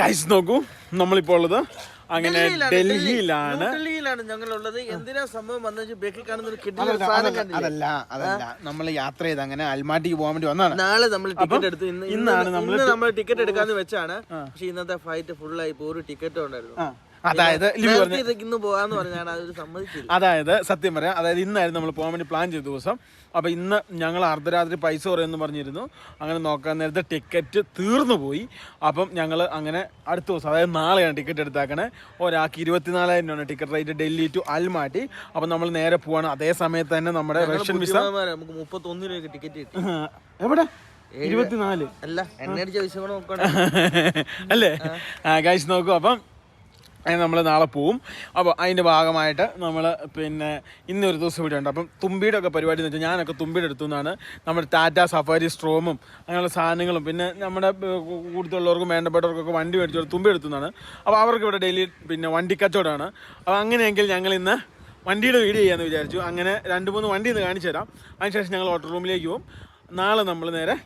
Guys നോക്കൂ നമ്മളിപ്പോൾ ഉള്ളത് അങ്ങനെ ഡൽഹിയിലാണ്, ഡൽഹിയിലാണ് ഞങ്ങളുള്ളത്. എന്തിനാ സംഭവം വന്നു വെച്ചാൽ ബേക്കിൽ കാണുന്ന ഒരു കിട്ടുന്ന അതല്ല, സാധനം അതല്ല, കണ്ടില്ലേ? അതല്ല അതല്ല. നമ്മൾ യാത്ര ചെയ്ത് അങ്ങനെ അൽമാട്ടിക്ക് പോകാൻ വേണ്ടി വന്നതാണ്. നാളെ നമ്മൾ ടിക്കറ്റ് എടുത്ത് ഇന്ന് ഇന്നാണ് നമ്മൾ നമ്മൾ ടിക്കറ്റ് എടുക്കാന്ന് വെച്ചാണ് പക്ഷെ ഇന്നത്തെ ഫ്ലൈറ്റ് ഫുൾ ആയി ഒരു ടിക്കറ്റ് ഉണ്ടായിരുന്നു. അതായത് അതായത് സത്യം പറയാം അതായത് ഇന്നായിരുന്നു നമ്മൾ പോകാൻ വേണ്ടി പ്ലാൻ ചെയ്ത ദിവസം. അപ്പോൾ ഇന്ന് ഞങ്ങൾ അർദ്ധരാത്രി പൈസ കുറയെന്ന് പറഞ്ഞിരുന്നു. അങ്ങനെ നോക്കാൻ നേരത്തെ ടിക്കറ്റ് തീർന്നു പോയി. അപ്പം ഞങ്ങൾ അങ്ങനെ അടുത്ത ദിവസം അതായത് നാളെയാണ് ടിക്കറ്റ് എടുത്താക്കണേ. ഒരാൾക്ക് ഇരുപത്തിനാലായിരം രൂപയാണ് ticket rate Delhi to Almaty. അപ്പം നമ്മൾ നേരെ പോവാണ്. അതേ സമയത്ത് തന്നെ നമ്മുടെ റഷ്യൻ വിസ നമുക്ക് മുപ്പത്തൊന്ന് രൂപയ്ക്ക് ടിക്കറ്റ് കിട്ടി. എവിടെ? ഇരുപത്തിനാല്. അല്ല എന്നെ അടിച്ച പൈസ അല്ലേ? ഗൈസ് നോക്കൂ. അപ്പം നമ്മൾ നാളെ പോവും. അപ്പോൾ അതിന്റെ ഭാഗമായിട്ട് നമ്മൾ പിന്നെ ഇന്നൊരു ദിവസം ഇവിടെ ഉണ്ട്. അപ്പം തുമ്പിയുടെ ഒക്കെ പരിപാടി എന്ന് വെച്ചാൽ ഞാനൊക്കെ തുമ്പിയുടെ അടുത്തു നിന്നാണ്. നമ്മുടെ ടാറ്റ സഫാരി സ്ട്രോമും അങ്ങനെയുള്ള സാധനങ്ങളും പിന്നെ നമ്മുടെ കൂടുതലുള്ളവർക്കും വേണ്ടപ്പെട്ടവർക്കൊക്കെ വണ്ടി മേടിച്ചവർ തുമ്പി എടുത്തു നിന്നാണ്. അപ്പോൾ അവർക്ക് ഇവിടെ ഡെയിലി പിന്നെ വണ്ടി കച്ചവടമാണ്. അപ്പോൾ അങ്ങനെയെങ്കിൽ ഞങ്ങൾ ഇന്ന് വണ്ടിയുടെ വീഡിയോ ചെയ്യാമെന്ന് വിചാരിച്ചു. അങ്ങനെ രണ്ട് മൂന്ന് വണ്ടി ഇന്ന് കാണിച്ചു തരാം. അതിനുശേഷം ഞങ്ങൾ ഓട്ടോ റൂമിലേക്ക് പോകും നാളെ നമ്മൾ നേരെ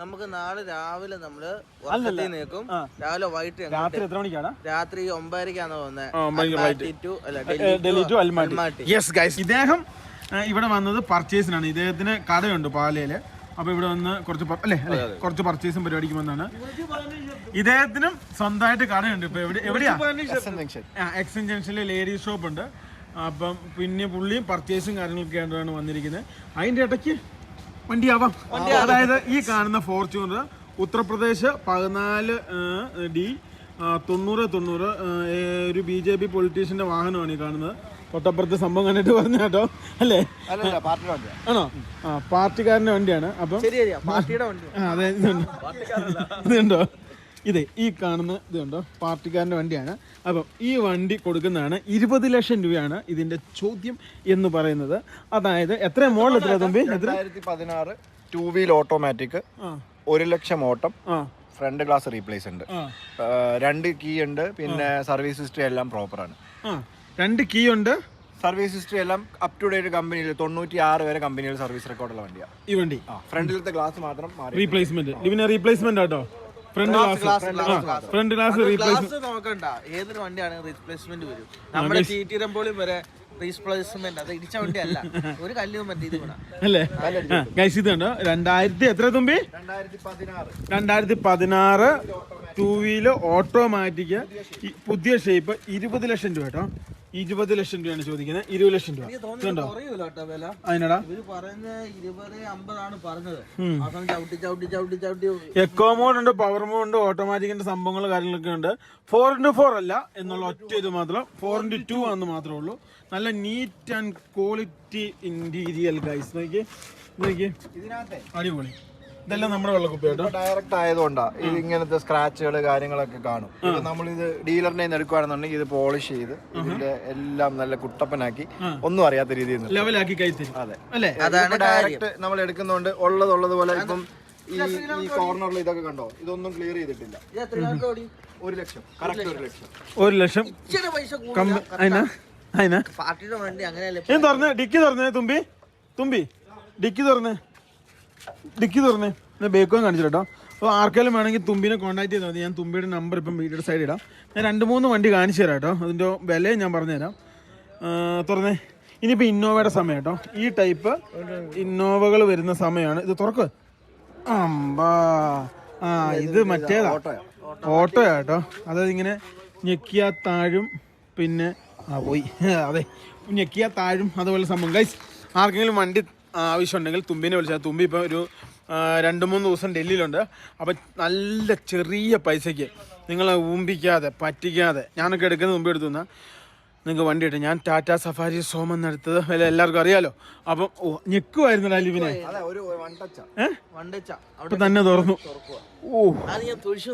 നമുക്ക് നാളെ രാവിലെ നമ്മൾ വർക്കത്തിൽ നിൽക്കും രാവിലെ വൈകിട്ട് രാത്രി എത്ര മണിക്കാണ്? രാത്രി ഒമ്പതരക്കാണ് പോകുന്നത് യെസ് ഗൈസ് ഇദ്ദേഹം ഇവിടെ വന്നത് പർച്ചേസിനാണ്. ഇദ്ദേഹത്തിന് കടയുണ്ട് പാലയിൽ. അപ്പൊ ഇവിടെ വന്ന് കുറച്ച് അല്ലേ അല്ലേ? കുറച്ച് പർച്ചേസും പരിപാടിക്ക് വന്നാണ് ഇദ്ദേഹത്തിനും സ്വന്തമായിട്ട് കടയുണ്ട് ഇപ്പൊ എവിടെ എവിടെയാ? എക്സൻ ജംഗ്ഷനിലെ ലേഡീസ് ഷോപ്പ് ഉണ്ട്. അപ്പം പിന്നെ പുള്ളിയും പർച്ചേസും കാര്യങ്ങളൊക്കെ ആയിട്ടാണ് വന്നിരിക്കുന്നത്. അതിന്റെ ഇടയ്ക്ക് വണ്ടിയാവാം. അതായത് ഈ കാണുന്ന ഫോർച്യൂണർ ഉത്തർപ്രദേശ് പതിനാല് ഡി തൊണ്ണൂറ് തൊണ്ണൂറ് ഒരു ബി ജെ പി പൊളിറ്റീഷ്യന്റെ വാഹനമാണ് ഈ കാണുന്നത്. തൊട്ടപ്പുറത്ത് സംഭവം കണ്ടിട്ട് പറഞ്ഞ കേട്ടോ. അല്ലേ? ആണോ? ആ പാർട്ടിക്കാരന്റെ വണ്ടിയാണ്. അപ്പം അതെ ഇതുണ്ടോ? ഇതേ ഈ കാണുന്ന ഇതുണ്ടോ? പാർട്ടിക്കാരന്റെ വണ്ടിയാണ്. അപ്പം ഈ വണ്ടി കൊടുക്കുന്നതാണ് ഇരുപത് ലക്ഷം രൂപയാണ് ഇതിന്റെ ചോദ്യം എന്ന് പറയുന്നത്. അതായത് എത്ര മോഡൽ എത്ര തമ്പി? രണ്ടായിരത്തി പതിനാറ് ടു വീൽ ഓട്ടോമാറ്റിക് ഒരു ലക്ഷം ഓട്ടം ഫ്രണ്ട് ഗ്ലാസ് റീപ്ലേസ് ഉണ്ട്. രണ്ട് കീ ഉണ്ട് പിന്നെ സർവീസ് ഹിസ്റ്ററി എല്ലാം പ്രോപ്പറാണ് രണ്ട് കീ ഉണ്ട്. സർവീസ് ഹിസ്റ്ററി എല്ലാം അപ് ടു ഡേറ്റ് കമ്പനിയിൽ തൊണ്ണൂറ്റി ആറ് വരെ കമ്പനിയിൽ സർവീസ് റെക്കോർഡുള്ള വണ്ടിയാണ് ഈ വണ്ടി. ഫ്രണ്ടിലത്തെ ഗ്ലാസ് മാത്രം റീപ്ലേസ്മെന്റ് റീപ്ലേസ്മെന്റ് ആട്ടോ. ഫ്രണ്ട് ഗ്ലാസ് ഫ്രണ്ട് ഗ്ലാസ് നോക്കണ്ട. ഏതൊരു വണ്ടിയാണ് റീപ്ലേസ്മെന്റ് വരും? നമ്മുടെ ടി വരെ റീപ്ലേസ്മെന്റ് അത് ഇടിച്ച വണ്ടി അല്ല ഒരു കല്ലും ഇത് വേണം. അല്ലേ? ഗൈസ് ഇത് കണ്ടോ? രണ്ടായിരത്തി എത്ര തുമ്പി? രണ്ടായിരത്തി പതിനാറ്. രണ്ടായിരത്തി പതിനാറ്. ടൂ വീൽ ഓട്ടോമാറ്റിക് പുതിയ ഷേപ്പ് ഇരുപത് ലക്ഷം രൂപ കേട്ടോ. ഇരുപത് ലക്ഷം രൂപയാണ് ചോദിക്കുന്നത്. ഇരുപത് ലക്ഷം രൂപ. വില. അതിനടാ. എക്കോ മോഡ് ഉണ്ട് പവർ മോഡ് ഉണ്ട് ഓട്ടോമാറ്റിക്കിന്റെ സംഭവങ്ങൾ കാര്യങ്ങളൊക്കെ ഉണ്ട്. ഫോർ ഇന്റു ഫോർ അല്ല എന്നുള്ള ഒറ്റ ഇത് മാത്രം. ഫോർ ഇന്റു ടു ആണെന്ന് മാത്രമേ ഉള്ളൂ. നല്ല neat and quality interior guys നോക്കി നോക്കി അടിപൊളി. ഇതെല്ലാം നമ്മുടെ വെള്ളക്കുപ്പി കേട്ടോ. ഡയറക്റ്റ് ആയതുകൊണ്ടാണ് ഇത് ഇങ്ങനത്തെ സ്ക്രാച്ചുകൾ കാര്യങ്ങളൊക്കെ കാണും. ഇത് നമ്മളിത് ഡീലറിനെ നിന്ന് എടുക്കുകയാണെന്നുണ്ടെങ്കിൽ ഇത് പോളിഷ് ചെയ്ത് ഇതിന്റെ എല്ലാം നല്ല കുട്ടപ്പനാക്കി ഒന്നും അറിയാത്ത രീതിയിൽ ലെവലാക്കി അതെ. അല്ലേ? അതാണ് ഡയറക്റ്റ് നമ്മൾ എടുക്കുന്നതുകൊണ്ട് ഉള്ളതുള്ളത് പോലെ ഇപ്പം ഈ ഈ കോർണറിൽ ഇതൊക്കെ കണ്ടോ? ഇതൊന്നും ക്ലിയർ ചെയ്തിട്ടില്ല. ഇത് ഒരു ലക്ഷം. കറക്റ്റ് ഒരു ലക്ഷം. ഒരു ലക്ഷം. ഡിക്കി തുറന്നേ തുമ്പി. തുമ്പി. ഡിക്കി തുറന്നേ. ഡിക്കി തുറന്നേ ഞാൻ ബേക്കോൻ കാണിച്ചു കേട്ടോ. അപ്പോൾ ആർക്കെങ്കിലും വേണമെങ്കിൽ തുമ്പിനെ കോൺടാക്ട് ചെയ്താൽ മതി. ഞാൻ തുമ്പിയുടെ നമ്പർ ഇപ്പം വീട്ടിൽ സൈഡ് ഇടാം. ഞാൻ രണ്ട് മൂന്ന് വണ്ടി കാണിച്ചു തരാം കേട്ടോ. അതിന്റെ വിലയും ഞാൻ പറഞ്ഞുതരാം തരാം. തുറന്നേ. ഇനിയിപ്പോൾ ഇന്നോവയുടെ സമയം കേട്ടോ. ഈ ടൈപ്പ് ഇന്നോവകൾ വരുന്ന സമയമാണ്. ഇത് തുറക്ക്. അമ്പാ. ആ ഇത് മറ്റേതാ. ഓട്ടോ കേട്ടോ. അതായത് ഇങ്ങനെ ഞെക്കിയാ താഴും പിന്നെ ആ പോയി. അതെ. ഞെക്കിയാ താഴും അതുപോലെ സംഭവം. ഗൈസ് ആർക്കെങ്കിലും വണ്ടി ആവശ്യമുണ്ടെങ്കിൽ തുമ്പിനെ വിളിച്ചാൽ തുമ്പി ഇപ്പോൾ ഒരു രണ്ട് മൂന്ന് ദിവസം ഡൽഹിയിലുണ്ട്. അപ്പം നല്ല ചെറിയ പൈസയ്ക്ക് നിങ്ങളെ ഊമ്പിക്കാതെ പറ്റിക്കാതെ ഞാനൊക്കെ എടുക്കുന്ന മുമ്പ് എടുത്തു നിന്നാൽ നിങ്ങൾക്ക് വണ്ടി കിട്ടും. ഞാൻ ടാറ്റ സഫാരി സോമൻ എടുത്തത്. വില എല്ലാവർക്കും അറിയാലോ. അപ്പം ഓ ഞെക്കുമായിരുന്നു അലിബിനെ അതെ ഒരു വൺ ടച്ചാ ഏഹ് വണ്ടിച്ച. അവിടെ ഇപ്പം തന്നെ തുറന്നു. ഓ. തൊഴിച്ചു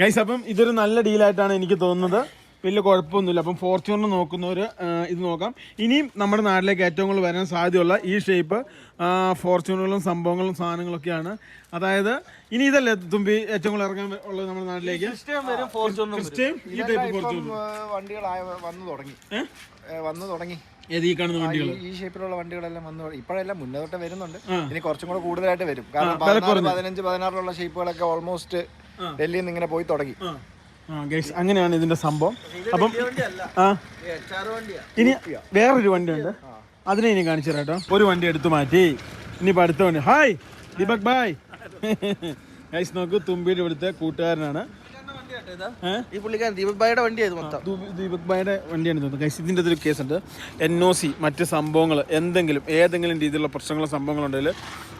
ഗൈസ് അപ്പം ഇതൊരു നല്ല ഡീലായിട്ടാണ് എനിക്ക് തോന്നുന്നത്. വലിയ കുഴപ്പമൊന്നുമില്ല. അപ്പം ഫോർച്യൂണർ നോക്കുന്നവർ ഇത് നോക്കാം. ഇനിയും നമ്മുടെ നാട്ടിലേക്ക് ഏറ്റവും കൂടുതൽ വരാൻ സാധ്യതയുള്ള ഈ ഷേപ്പ് ഫോർച്യൂണറുകളും സംഭവങ്ങളും സാധനങ്ങളൊക്കെയാണ്. അതായത് ഇനി ഇതല്ലേ തുമ്പി ഏറ്റവും കൂടുതൽ ഇറങ്ങാൻ ഉള്ളത് നമ്മുടെ നാട്ടിലേക്ക്? ഈ ടൈപ്പ് ഫോർച്യൂണർ വണ്ടികളായ വന്നു തുടങ്ങി. വന്നു തുടങ്ങി. ഈ കാണുന്ന വണ്ടികൾ ഈ ഷേപ്പിലുള്ള വണ്ടികളെല്ലാം വന്നു ഇപ്പോഴെല്ലാം മുന്നോട്ട് വരുന്നുണ്ട്. ഇനി കുറച്ചും കൂടെ കൂടുതലായിട്ട് വരും. കാരണം പതിനഞ്ച് പതിനാറിലുള്ള ഷേപ്പുകളൊക്കെ ഓൾമോസ്റ്റ് ഡൽഹിയിൽ നിന്ന് ഇങ്ങനെ പോയി തുടങ്ങി. ഗൈസ് അങ്ങനെയാണ് ഇതിന്റെ സംഭവം. അപ്പം ഇനി വേറൊരു വണ്ടിയുണ്ട്. അതിനെ ഇനി കാണിച്ചു തരാം കേട്ടോ. ഒരു വണ്ടി എടുത്തു മാറ്റി. ഇനിയിപ്പോൾ അടുത്ത വണ്ടി. ഹായ് ദീപക് ബായ് ഗൈസ് നോക്ക് തുമ്പിയുടെ ഇവിടുത്തെ കൂട്ടുകാരനാണ്? ഈ പുള്ളിക്കാരൻ ദീപക് ഭായിയുടെ മൊത്തം. ദീപക് ഭായിയുടെ വണ്ടിയാണ് തോന്നുന്നത് ഗൈസ് ഇതിന്റെ ഒരു കേസുണ്ട്. എൻ ഒ സി മറ്റ് സംഭവങ്ങൾ എന്തെങ്കിലും ഏതെങ്കിലും രീതിയിലുള്ള പ്രശ്നങ്ങളോ സംഭവങ്ങളുണ്ടെങ്കിൽ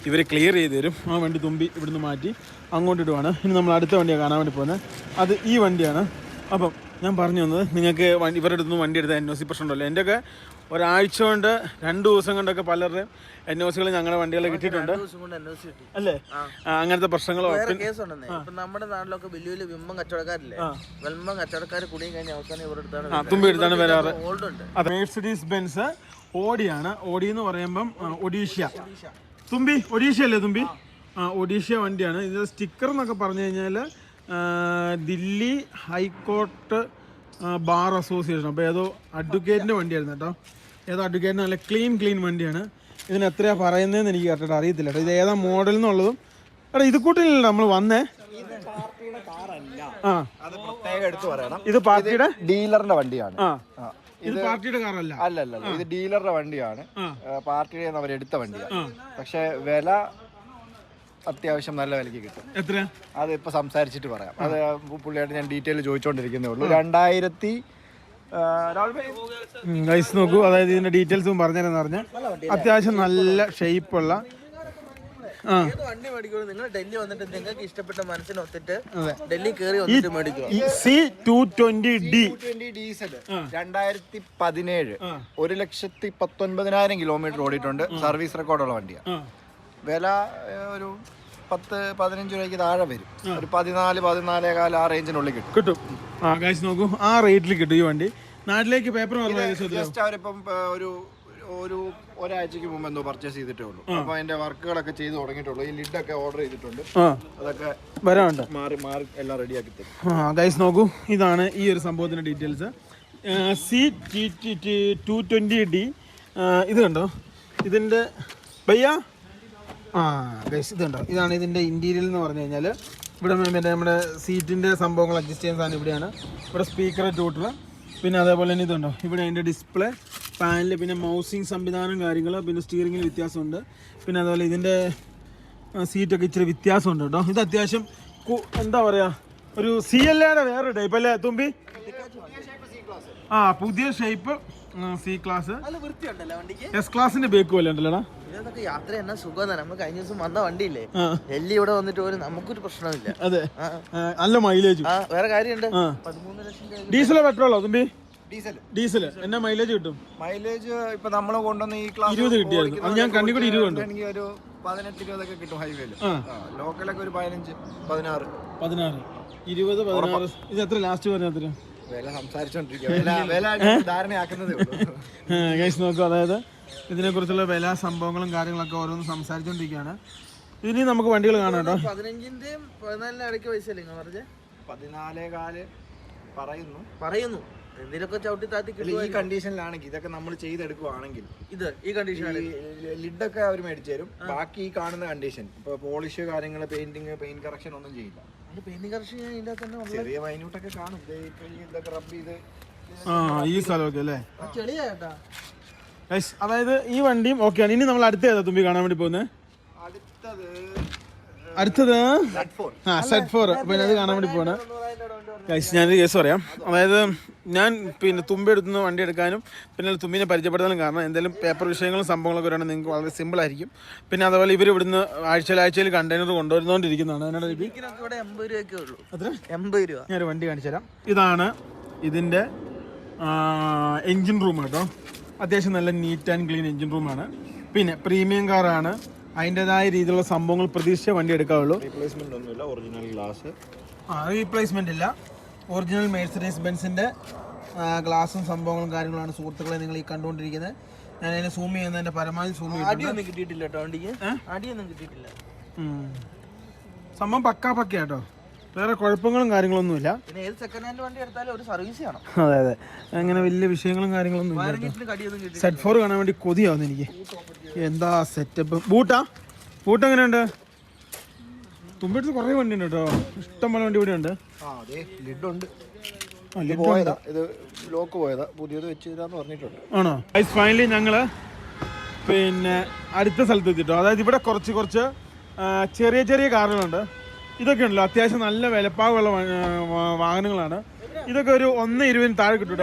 ഇവർ ക്ലിയർ ചെയ്ത് തരും. ആ വണ്ടി തുമ്പി ഇവിടുന്ന് മാറ്റി അങ്ങോട്ട് ഇടുവാണ്. ഇനി നമ്മൾ അടുത്ത വണ്ടിയാണ് കാണാൻ വേണ്ടി പോകുന്നത്. അത് ഈ വണ്ടിയാണ്. അപ്പം ഞാൻ പറഞ്ഞു വന്നത് നിങ്ങൾക്ക് വണ്ടി ഇവരുടെ അടുത്ത് നിന്ന് വണ്ടി എടുത്ത എൻ ഒ സി പ്രശ്നമുണ്ടല്ലോ. എന്റെയൊക്കെ ഒരാഴ്ച കൊണ്ട് രണ്ട് ദിവസം കൊണ്ടൊക്കെ പലരുടെയും എൻ ഒ സികൾ ഞങ്ങളുടെ വണ്ടികളെ കിട്ടിയിട്ടുണ്ട്. അല്ലേ? അങ്ങനത്തെ പ്രശ്നങ്ങളോ നമ്മുടെ നാട്ടിലൊക്കെ വലിയ വലിയ വിമ്പം കച്ചവടക്കാരില്ലേ? വെൽമം കച്ചവടക്കാർ കുടിയും കഴിഞ്ഞ അവസാനം ഇവരുടെ അടുത്താണ് തുമ്പി എടുത്താണ് വരാറ്. മേഴ്സിഡീസ് ബെൻസ് ഓടിയാണ് ഓടി എന്ന് പറയുമ്പം ഒഡീഷ. ഒഡീഷ്യ തുമ്പി ഒഡീഷ്യ അല്ലേ തുമ്പി? ആ ഒഡീഷ്യ വണ്ടിയാണ്. ഇത് സ്റ്റിക്കർ എന്നൊക്കെ പറഞ്ഞു കഴിഞ്ഞാൽ ദില്ലി ഹൈക്കോർട്ട് ബാർ അസോസിയേഷൻ. അപ്പോൾ ഏതോ അഡ്വക്കേറ്റിന്റെ വണ്ടിയായിരുന്നു കേട്ടോ. ഏതോ അഡ്വക്കേറ്റിന് നല്ല ക്ലീൻ ക്ലീൻ വണ്ടിയാണ്. ഇതിന് എത്രയാണ് പറയുന്നതെന്ന് എനിക്ക് കറക്റ്റ് അറിയത്തില്ല കേട്ടോ. ഇത് ഏതാ മോഡൽ എന്നുള്ളതും. എടാ ഇത് കൂട്ടില്ല നമ്മൾ വന്നേ. ആ. എടുത്തു ഇത് പാർട്ടിയുടെ? ഡീലറിന്റെ വണ്ടിയാണ്. ഇത് പാർട്ടിയുടെ കാറല്ല. അല്ല അല്ല. ഇത് ഡീലറുടെ വണ്ടിയാണ്. പാർട്ടിയുടെ നിന്ന് അവരെടുത്ത വണ്ടിയാണ്. പക്ഷെ വില അത്യാവശ്യം നല്ല വിലക്ക് കിട്ടും. എത്ര അത് ഇപ്പൊ സംസാരിച്ചിട്ട് പറയാം. അത് പുള്ളിയായിട്ട് ഞാൻ ഡീറ്റെയിൽ ചോദിച്ചുകൊണ്ടിരിക്കുന്നേ ഉള്ളൂ. രണ്ടായിരത്തി ഗൈസ് നോക്കൂ. അതായത് ഇതിന്റെ ഡീറ്റെയിൽസും പറഞ്ഞുതരാന്ന് പറഞ്ഞ. അത്യാവശ്യം നല്ല ഷേപ്പുള്ള ആ. ഏത് വണ്ടി മേടിക്കുള്ളൂ? നിങ്ങൾ ഡൽഹി വന്നിട്ട് നിങ്ങൾക്ക് ഇഷ്ടപ്പെട്ട മനസ്സിന് ഒത്തിട്ട് ഡൽഹി കയറി വന്നിട്ട് മേടിക്കുക ഈ സി ടു ട്വന്റി ഡി 220 രണ്ടായിരത്തി പതിനേഴ്. ഒരു ലക്ഷത്തി പത്തൊൻപതിനായിരം കിലോമീറ്റർ ഓടിയിട്ടുണ്ട്. സർവീസ് റെക്കോർഡുള്ള വണ്ടിയാണ് വില ഒരു പത്ത് പതിനഞ്ച് രൂപയ്ക്ക് താഴെ വരും. ഒരു പതിനാല് പതിനാലേ കാല ആ റേഞ്ചിനുള്ളിൽ കിട്ടും. കിട്ടും. ആ കാശ് നോക്കൂ ആ റേറ്റിൽ കിട്ടും ഈ വണ്ടി. നാട്ടിലേക്ക് പേപ്പർ? ജസ്റ്റ് അവരിപ്പം ഒരു ഒരു ഒരാഴ്ചക്ക് മുമ്പ് എന്തോ പർച്ചേസ് ചെയ്തിട്ടേ ഉള്ളൂ. അപ്പൊ അതിന്റെ വർക്കുകളൊക്കെ ചെയ്ത് തുടങ്ങിയിട്ടുള്ളൂ. ഈ ലിഡൊക്കെ ഓർഡർ ചെയ്തിട്ടുണ്ട്. അതൊക്കെ വരാനുണ്ട്? മാറി മാറി എല്ലാം റെഡിയാക്കി തരും. ഗൈസ് നോക്കൂ. ഇതാണ് ഈ ഒരു സംഭവത്തിന്റെ details C T T T two twenty D ഇത് കണ്ടോ? ഇതിന്റെ ഭയ്യ ആ ഗൈസ് ഇത് കണ്ടോ ഇതാണ് ഇതിന്റെ ഇന്റീരിയൽ എന്ന് പറഞ്ഞു കഴിഞ്ഞാൽ ഇവിടെ മറ്റേ നമ്മുടെ സീറ്റിന്റെ സംഭവങ്ങൾ അഡ്ജസ്റ്റ് ചെയ്യുന്ന സാധനം ഇവിടെയാണ്. ഇവിടെ സ്പീക്കർ ടൂട്ടർ പിന്നെ അതേപോലെ തന്നെ ഇതുണ്ടോ? ഇവിടെ അതിന്റെ ഡിസ്പ്ലേ പാനൽ പിന്നെ മൗസിങ് സംവിധാനം കാര്യങ്ങൾ പിന്നെ സ്റ്റിയറിങ്ങിൽ വ്യത്യാസമുണ്ട്. പിന്നെ അതുപോലെ ഇതിന്റെ സീറ്റൊക്കെ ഇച്ചിരി വ്യത്യാസമുണ്ട് കേട്ടോ. ഇത് അത്യാവശ്യം എന്താ പറയുക ഒരു സി എൽ എയുടെ വേറെ ടൈപ്പ് അല്ലേ തുമ്പി? ആ പുതിയ ഷേപ്പ് സി ക്ലാസ് എസ് ക്ലാസിന്റെ ബേക്ക് പോലെ ഉണ്ടല്ലോടാ? ഇതൊക്കെ യാത്ര എന്നാ സുഖം നമ്മൾ കഴിഞ്ഞ ദിവസം വന്ന വണ്ടിയില്ലേ? ഡൽഹി ഇവിടെ വന്നിട്ട് പോലും നമുക്കൊരു പ്രശ്നമില്ല അതെ. നല്ല മൈലേജ് വേറെ കാര്യമുണ്ട്? പതിമൂന്ന് ലക്ഷം ഡീസലോ പെട്രോളോ തുമ്പി? ഡീസൽ ഡീസൽ എന്നാ മൈലേജ് കിട്ടും? മൈലേജ് ഇപ്പൊ നമ്മൾ കൊണ്ടുവന്ന ഈ ക്ലാസ് ഇരുപത് കിട്ടിയായിരുന്നു. അത് ഞാൻ കണ്ണിൽ കൂടി ഇരുപത് ഉണ്ട്. എനിക്ക് ഒരു പതിനെട്ട് ഇരുപതൊക്കെ കിട്ടും ഹൈവേയിൽ ലോക്കലൊക്കെ ഒരു പതിനഞ്ച് പതിനാറ്. പതിനാറ്. ഇരുപത് പതിനാറ്. ഇത് എത്ര ലാസ്റ്റ് പറഞ്ഞ എത്ര? വില ഇതിനെ കുറിച്ചുള്ള വില ധാരണയാക്കുന്നതേ ഉള്ളൂ. ഗൈസ് നോക്കൂ അതായത് ഇതിനെക്കുറിച്ചുള്ള വില സംഭവങ്ങളും കാര്യങ്ങളൊക്കെ ഓരോന്ന് സംസാരിച്ചുകൊണ്ടിരിക്കുകയാണ് ഇനി നമുക്ക് വണ്ടികൾ കാണാം കേട്ടോ. പതിനഞ്ചിന്റെയും പതിനാലിന്റെ ഇടയ്ക്ക് പൈസ പറഞ്ഞേ? പതിനാലേ കാൽ പറയുന്നു. പറയുന്നു. എന്തെങ്കിലുമൊക്കെ ചവിട്ടി താത്തി ഈ കണ്ടീഷനിലാണെങ്കിൽ ഇതൊക്കെ നമ്മൾ ചെയ്തെടുക്കുവാണെങ്കിൽ ഇത് ഈ കണ്ടീഷനാണ് ഈ ലിഡൊക്കെ അവർ മേടിച്ചു തരും. ബാക്കി ഈ കാണുന്ന കണ്ടീഷൻ ഇപ്പൊ പോളിഷ് കാര്യങ്ങൾ പെയിന്റിങ് പെയിന്റ് കറക്ഷൻ ഒന്നും ചെയ്യില്ല. ചെറിയ മൈന്യൂട്ടൊക്കെ കാണും. ഈ ഇതൊക്കെ റബ്ബ് ചെയ്ത് ആ ഈ സ്ഥലമൊക്കെ അല്ലേ? അതായത് ഈ വണ്ടിയും ഓക്കെയാണ്. ഇനി നമ്മൾ അടുത്ത ഏതാ തുമ്പി കാണാൻ വേണ്ടി പോകുന്നത്? അടുത്തത് അടുത്തത് ആ സെറ്റ് ഫോർ പിന്നെ അത് കാണാൻ വേണ്ടി പോണേ ഞാനൊരു കേസ് പറയാം. അതായത് ഞാൻ പിന്നെ തുമ്പി എടുത്തുനിന്ന് വണ്ടി എടുക്കാനും പിന്നെ തുമ്പിനെ പരിചയപ്പെടുത്താനും കാരണം എന്തെങ്കിലും പേപ്പർ വിഷയങ്ങളും സംഭവങ്ങളൊക്കെ വരാണെങ്കിൽ നിങ്ങൾക്ക് വളരെ സിമ്പിൾ ആയിരിക്കും. പിന്നെ അതുപോലെ ഇവർ ഇവിടുന്ന് ആഴ്ചയിൽ ആഴ്ചയിൽ കണ്ടെയ്നർ കൊണ്ടുവരുന്നോണ്ടിരിക്കുന്നതാണ് അതിനോട് എൺപത് രൂപ. ഞാനൊരു വണ്ടി കാണിച്ചു തരാം ഇതാണ് ഇതിന്റെ എൻജിൻ റൂം കേട്ടോ അത്യാവശ്യം നല്ല നീറ്റ് ആൻഡ് ക്ലീൻ എൻജിൻ റൂമാണ് പിന്നെ പ്രീമിയം കാറാണ് അതിന്റെതായ രീതിയിലുള്ള സംഭവങ്ങൾ പ്രതീക്ഷിച്ച വണ്ടി എടുക്കാവുള്ളൂ. റീപ്ലേസ്മെന്റ് ഒന്നുമില്ല ഒറിജിനൽ ഗ്ലാസ് ആ റീപ്ലേസ്മെന്റ് ഇല്ല. ഒറിജിനൽ മേഴ്സഡീസ് ബെൻസിന്റെ ഗ്ലാസും സംഭവങ്ങളും കാര്യങ്ങളാണ് സുഹൃത്തുക്കളെ നിങ്ങൾ ഈ കണ്ടുകൊണ്ടിരിക്കുന്നത്. ഞാൻ അതിനെ സൂം ചെയ്യുന്നതിന്റെ പരമാവധി സൂം അടിയൊന്നും കിട്ടിയിട്ടില്ല കേട്ടോ വണ്ടിക്ക്. അടിയൊന്നും കിട്ടിയിട്ടില്ല. സംഭവം പക്കാ പക്ക കേട്ടോ. വേറെ കുഴപ്പങ്ങളും കാര്യങ്ങളൊന്നുമില്ല പിന്നെ ഏത് സെക്കൻഡ് ഹാൻഡ് വണ്ടി എടുത്താലും ഒരു സർവീസ് ചെയ്യണം അതെ അതെ. അങ്ങനെ വലിയ വിഷയങ്ങളും കാര്യങ്ങളൊന്നും ഇല്ല സെറ്റ് ഫോർ കാണാൻ വേണ്ടി കൊതിയാവുന്നു എനിക്ക്. എന്താ സെറ്റപ്പ് ബൂട്ടാ? ബൂട്ട് എങ്ങനെയുണ്ട്? തുമ്പെടുത്ത് കുറേ വണ്ടി ഉണ്ട് കേട്ടോ. ഇഷ്ടം പോലെ വണ്ടി ഇവിടെ ഉണ്ട് ആ അതെ ലിഡുണ്ട്. ആ, ഇത് പോയതാ. ഇത് ലോക്ക് പോയതാ. പുതിയത് വെച്ച് തരാന്ന് പറഞ്ഞിട്ടുണ്ട്. ആണോ? ഫൈനലി ഞങ്ങൾ പിന്നെ അടുത്ത സ്ഥലത്ത് എത്തിട്ടോ. അതായത് ഇവിടെ കുറച്ച് കുറച്ച് ചെറിയ ചെറിയ കാറുകളുണ്ട്. ഇതൊക്കെ ഉണ്ടല്ലോ. അത്യാവശ്യം നല്ല വിലപ്പാകുള്ള വാഹനങ്ങളാണ്. ഇതൊക്കെ ഒരു ഒന്ന് ഇരുപതിന് താഴെ കിട്ടും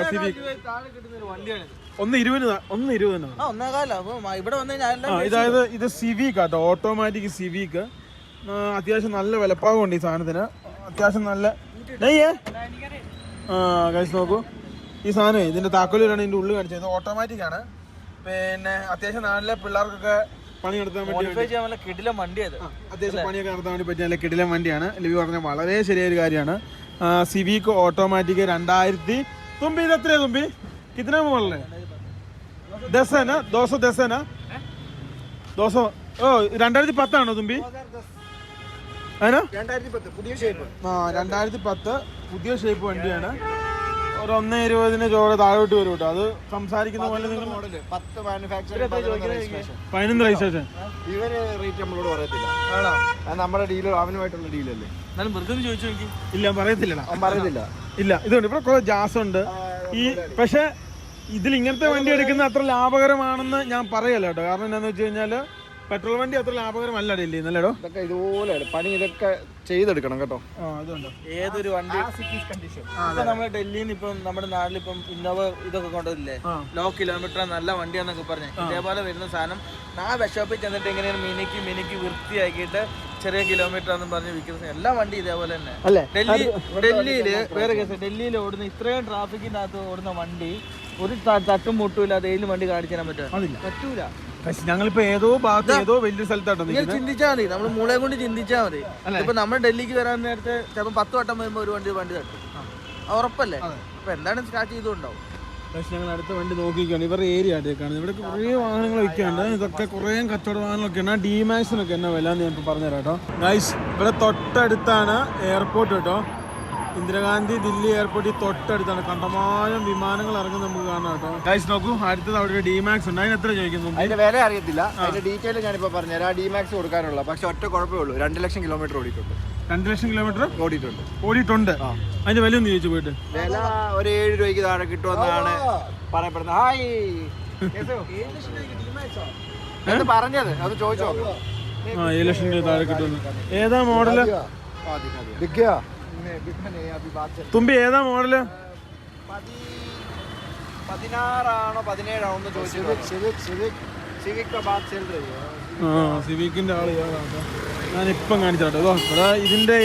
വണ്ടിയാണ് ഒന്ന് ഇരുപതിന് ഒന്ന് ഇരുപതിനാണ് ഇതായത് ഇത് സിവിക്കാട്ടോ കേട്ടോ. ഓട്ടോമാറ്റിക് സിവിക്ക് അത്യാവശ്യം നല്ല വിലപ്പാകുണ്ട് ഈ സാധനത്തിന്. അത്യാവശ്യം നല്ല നെയ്യേ ആ കഴിച്ച് നോക്കൂ. ഈ സാധനം ഇതിന്റെ താക്കോലാണ് ഇതിന്റെ ഉള്ളു കാണിച്ചത്. ഇത് ഓട്ടോമാറ്റിക് ആണ്. പിന്നെ അത്യാവശ്യം നല്ല പിള്ളേർക്കൊക്കെ പണി നടത്താൻ വേണ്ടി കിടിലം വണ്ടിയത് അത്യാവശ്യം പണിയൊക്കെ നടത്താൻ വേണ്ടി പറ്റിയ നല്ല കിടിലം വണ്ടിയാണ്. ലിവി പറഞ്ഞ വളരെ ശരിയൊരു കാര്യമാണ്. സിവിക്ക് ഓട്ടോമാറ്റിക് രണ്ടായിരത്തി തുമ്പി ഇത് എത്രയാ തുമ്പി? കിतना മോളല്ലേ ദസന ദോശ ദസന. ദോശ ഓ രണ്ടായിരത്തി പത്താണോ തുമ്പി? രണ്ടായിരത്തി പത്ത് പുതിയ ഷേപ്പ് വണ്ടിയാണ്. ഒരു ഒന്ന് ഇരുപതിന് ചോടെ താഴോട്ട് വരും കേട്ടോ. അത് സംസാരിക്കുന്ന പോലെ നിങ്ങൾ പതിനൊന്ന് രജിസ്ട്രേഷൻ ഇവർ റേറ്റ് നമ്മളോട് പറയത്തില്ല. നമ്മുടെ ഡീലർ അവനുമായിട്ടുള്ള ഡീലല്ലേ എന്നാലും വെറുതെ ചോദിച്ചു നോക്കി. ഇല്ല പറയത്തില്ല അവൻ പറയുന്നില്ല ഇല്ല ഇതുണ്ട്. ഇവിടെ കുറെ ജാസ് ഉണ്ട്. ഈ പക്ഷെ ഇതിൽ ഇങ്ങനത്തെ വണ്ടി എടുക്കുന്ന അത്ര ലാഭകരമാണെന്ന് ഞാൻ പറയല്ല കേട്ടോ. കാരണം എന്താണെന്ന് വെച്ച് കഴിഞ്ഞാൽ പെട്രോൾ വണ്ടി അത്ര ലാഭകരമല്ല ഡൽഹി നല്ലടോ ഇതൊക്കെ ഇതുപോലെ പണി ഇതൊക്കെ ചെയ്തെടുക്കണം കേട്ടോ. ആ അതുണ്ട് ഏതൊരു വണ്ടി നമ്മുടെ ഡൽഹിയിൽ നിന്ന് ഇപ്പം നമ്മുടെ നാട്ടിൽ ഇപ്പം ഇന്നോവ ഇതൊക്കെ കൊണ്ടുവരില്ലേ? ലോ കിലോമീറ്റർ നല്ല വണ്ടിയാന്നൊക്കെ പറഞ്ഞു. ഇതേപോലെ വരുന്ന സാധനം ആ വിഷോപ്പിൽ ചെന്നിട്ട് എങ്ങനെയാണ് മിനിക്ക് മിനിക്ക് വൃത്തിയാക്കിയിട്ട് ചെറിയ കിലോമീറ്റർ എന്ന് പറഞ്ഞ് വിൽക്കുന്ന എല്ലാ വണ്ടി ഇതേപോലെ തന്നെ. അല്ലേ? ഡൽഹി ഡൽഹിയിൽ വേറെ കേസ് ഡൽഹിയിൽ ഓടുന്ന ഇത്രയും ട്രാഫിക്കിനകത്ത് ഓടുന്ന വണ്ടി ഒരു തട്ടും മുട്ടും ഇല്ലാതെ ഏതിലും വണ്ടി കാണിച്ചു തരാൻ പറ്റുമോ? പറ്റൂല. ഞങ്ങളിപ്പോ ഏതോ ഭാഗത്ത് ഏതോ വലിയ സ്ഥലത്താട്ടോ ചിന്തിച്ചാൽ മതി. നമ്മൾ മൂളെ കൊണ്ട് ചിന്തിച്ചാൽ മതി. ഇപ്പൊ നമ്മൾ ഡൽഹിക്ക് വരാൻ നേരത്തെ ചിലപ്പോൾ പത്ത് വട്ടം വരുമ്പോൾ ഒരു വണ്ടി വണ്ടി തട്ടും. ഉറപ്പല്ലേ? അപ്പൊ എന്താണ് സ്റ്റാർട്ട് ചെയ്തുണ്ടാവും പക്ഷെ ഞങ്ങൾ അടുത്ത വണ്ടി നോക്കിക്കാണ് ഇവരുടെ ഏരിയ ആയിട്ടേക്കാണ് ഇവിടെ കുറേ വാഹനങ്ങൾ വിൽക്കാണ്ട് ഇതൊക്കെ കുറേ കച്ചവട വാഹനങ്ങളൊക്കെ ഉണ്ട്. ഡിമാക്സിനൊക്കെ എന്നാ വില എന്ന് ഞാൻ ഇപ്പൊ പറഞ്ഞുതരാം കേട്ടോ. ഗൈസ് ഇവിടെ തൊട്ടടുത്താണ് എയർപോർട്ട് കേട്ടോ. ഇന്ദിരാഗാന്ധി ദില്ലി എയർപോർട്ടിൽ തൊട്ടടുത്താണ്. കണ്ടമാനം വിമാനങ്ങൾ ഇറങ്ങുന്നത് നമുക്ക് കാണാം കേട്ടോ. ഗൈസ് നോക്കൂ അടുത്തത് അവിടെ ഒരു ഡിമാക്സ് ഉണ്ട്. അതിന് എത്ര ചോദിക്കുന്നു? അതിന്റെ വില അറിയത്തില്ല. അതിന്റെ ഡീറ്റെയിൽ ഞാനിപ്പോ പറഞ്ഞുതരാം. ആ ഡിമാക്സ് കൊടുക്കാനുള്ള പക്ഷെ ഒറ്റ കുഴപ്പമേ ഉള്ളൂ. രണ്ട് ലക്ഷം കിലോമീറ്റർ ഓടിയിട്ടുണ്ട്. രണ്ട് ലക്ഷം കിലോമീറ്റർ ഓടിയിട്ടുണ്ട്. ഓടിയിട്ടുണ്ട്. അതിന്റെ വില ഒന്ന് ചോദിച്ചു പോയിട്ട്. വില ഒരു ഏഴ് രൂപയ്ക്ക് താഴെ കിട്ടുമെന്നാണ് പറയപ്പെടുന്നത്. ഹായ്. എന്ന് പറഞ്ഞത്. അത് ചോദിച്ചോ ആ ഏഴ് ലക്ഷം രൂപ താഴെ കിട്ടുന്നു ഏതാ മോഡൽ തുമ്പി ഏതാ മോഡൽ പതിനാറാണോ പതിനേഴാണോ ആ സിവിക്കിന്റെ ആൾ ഞാൻ ഇപ്പം കാണിച്ചാട്ടോ ഇതോ ഇവിടെ ഇതിന്റെ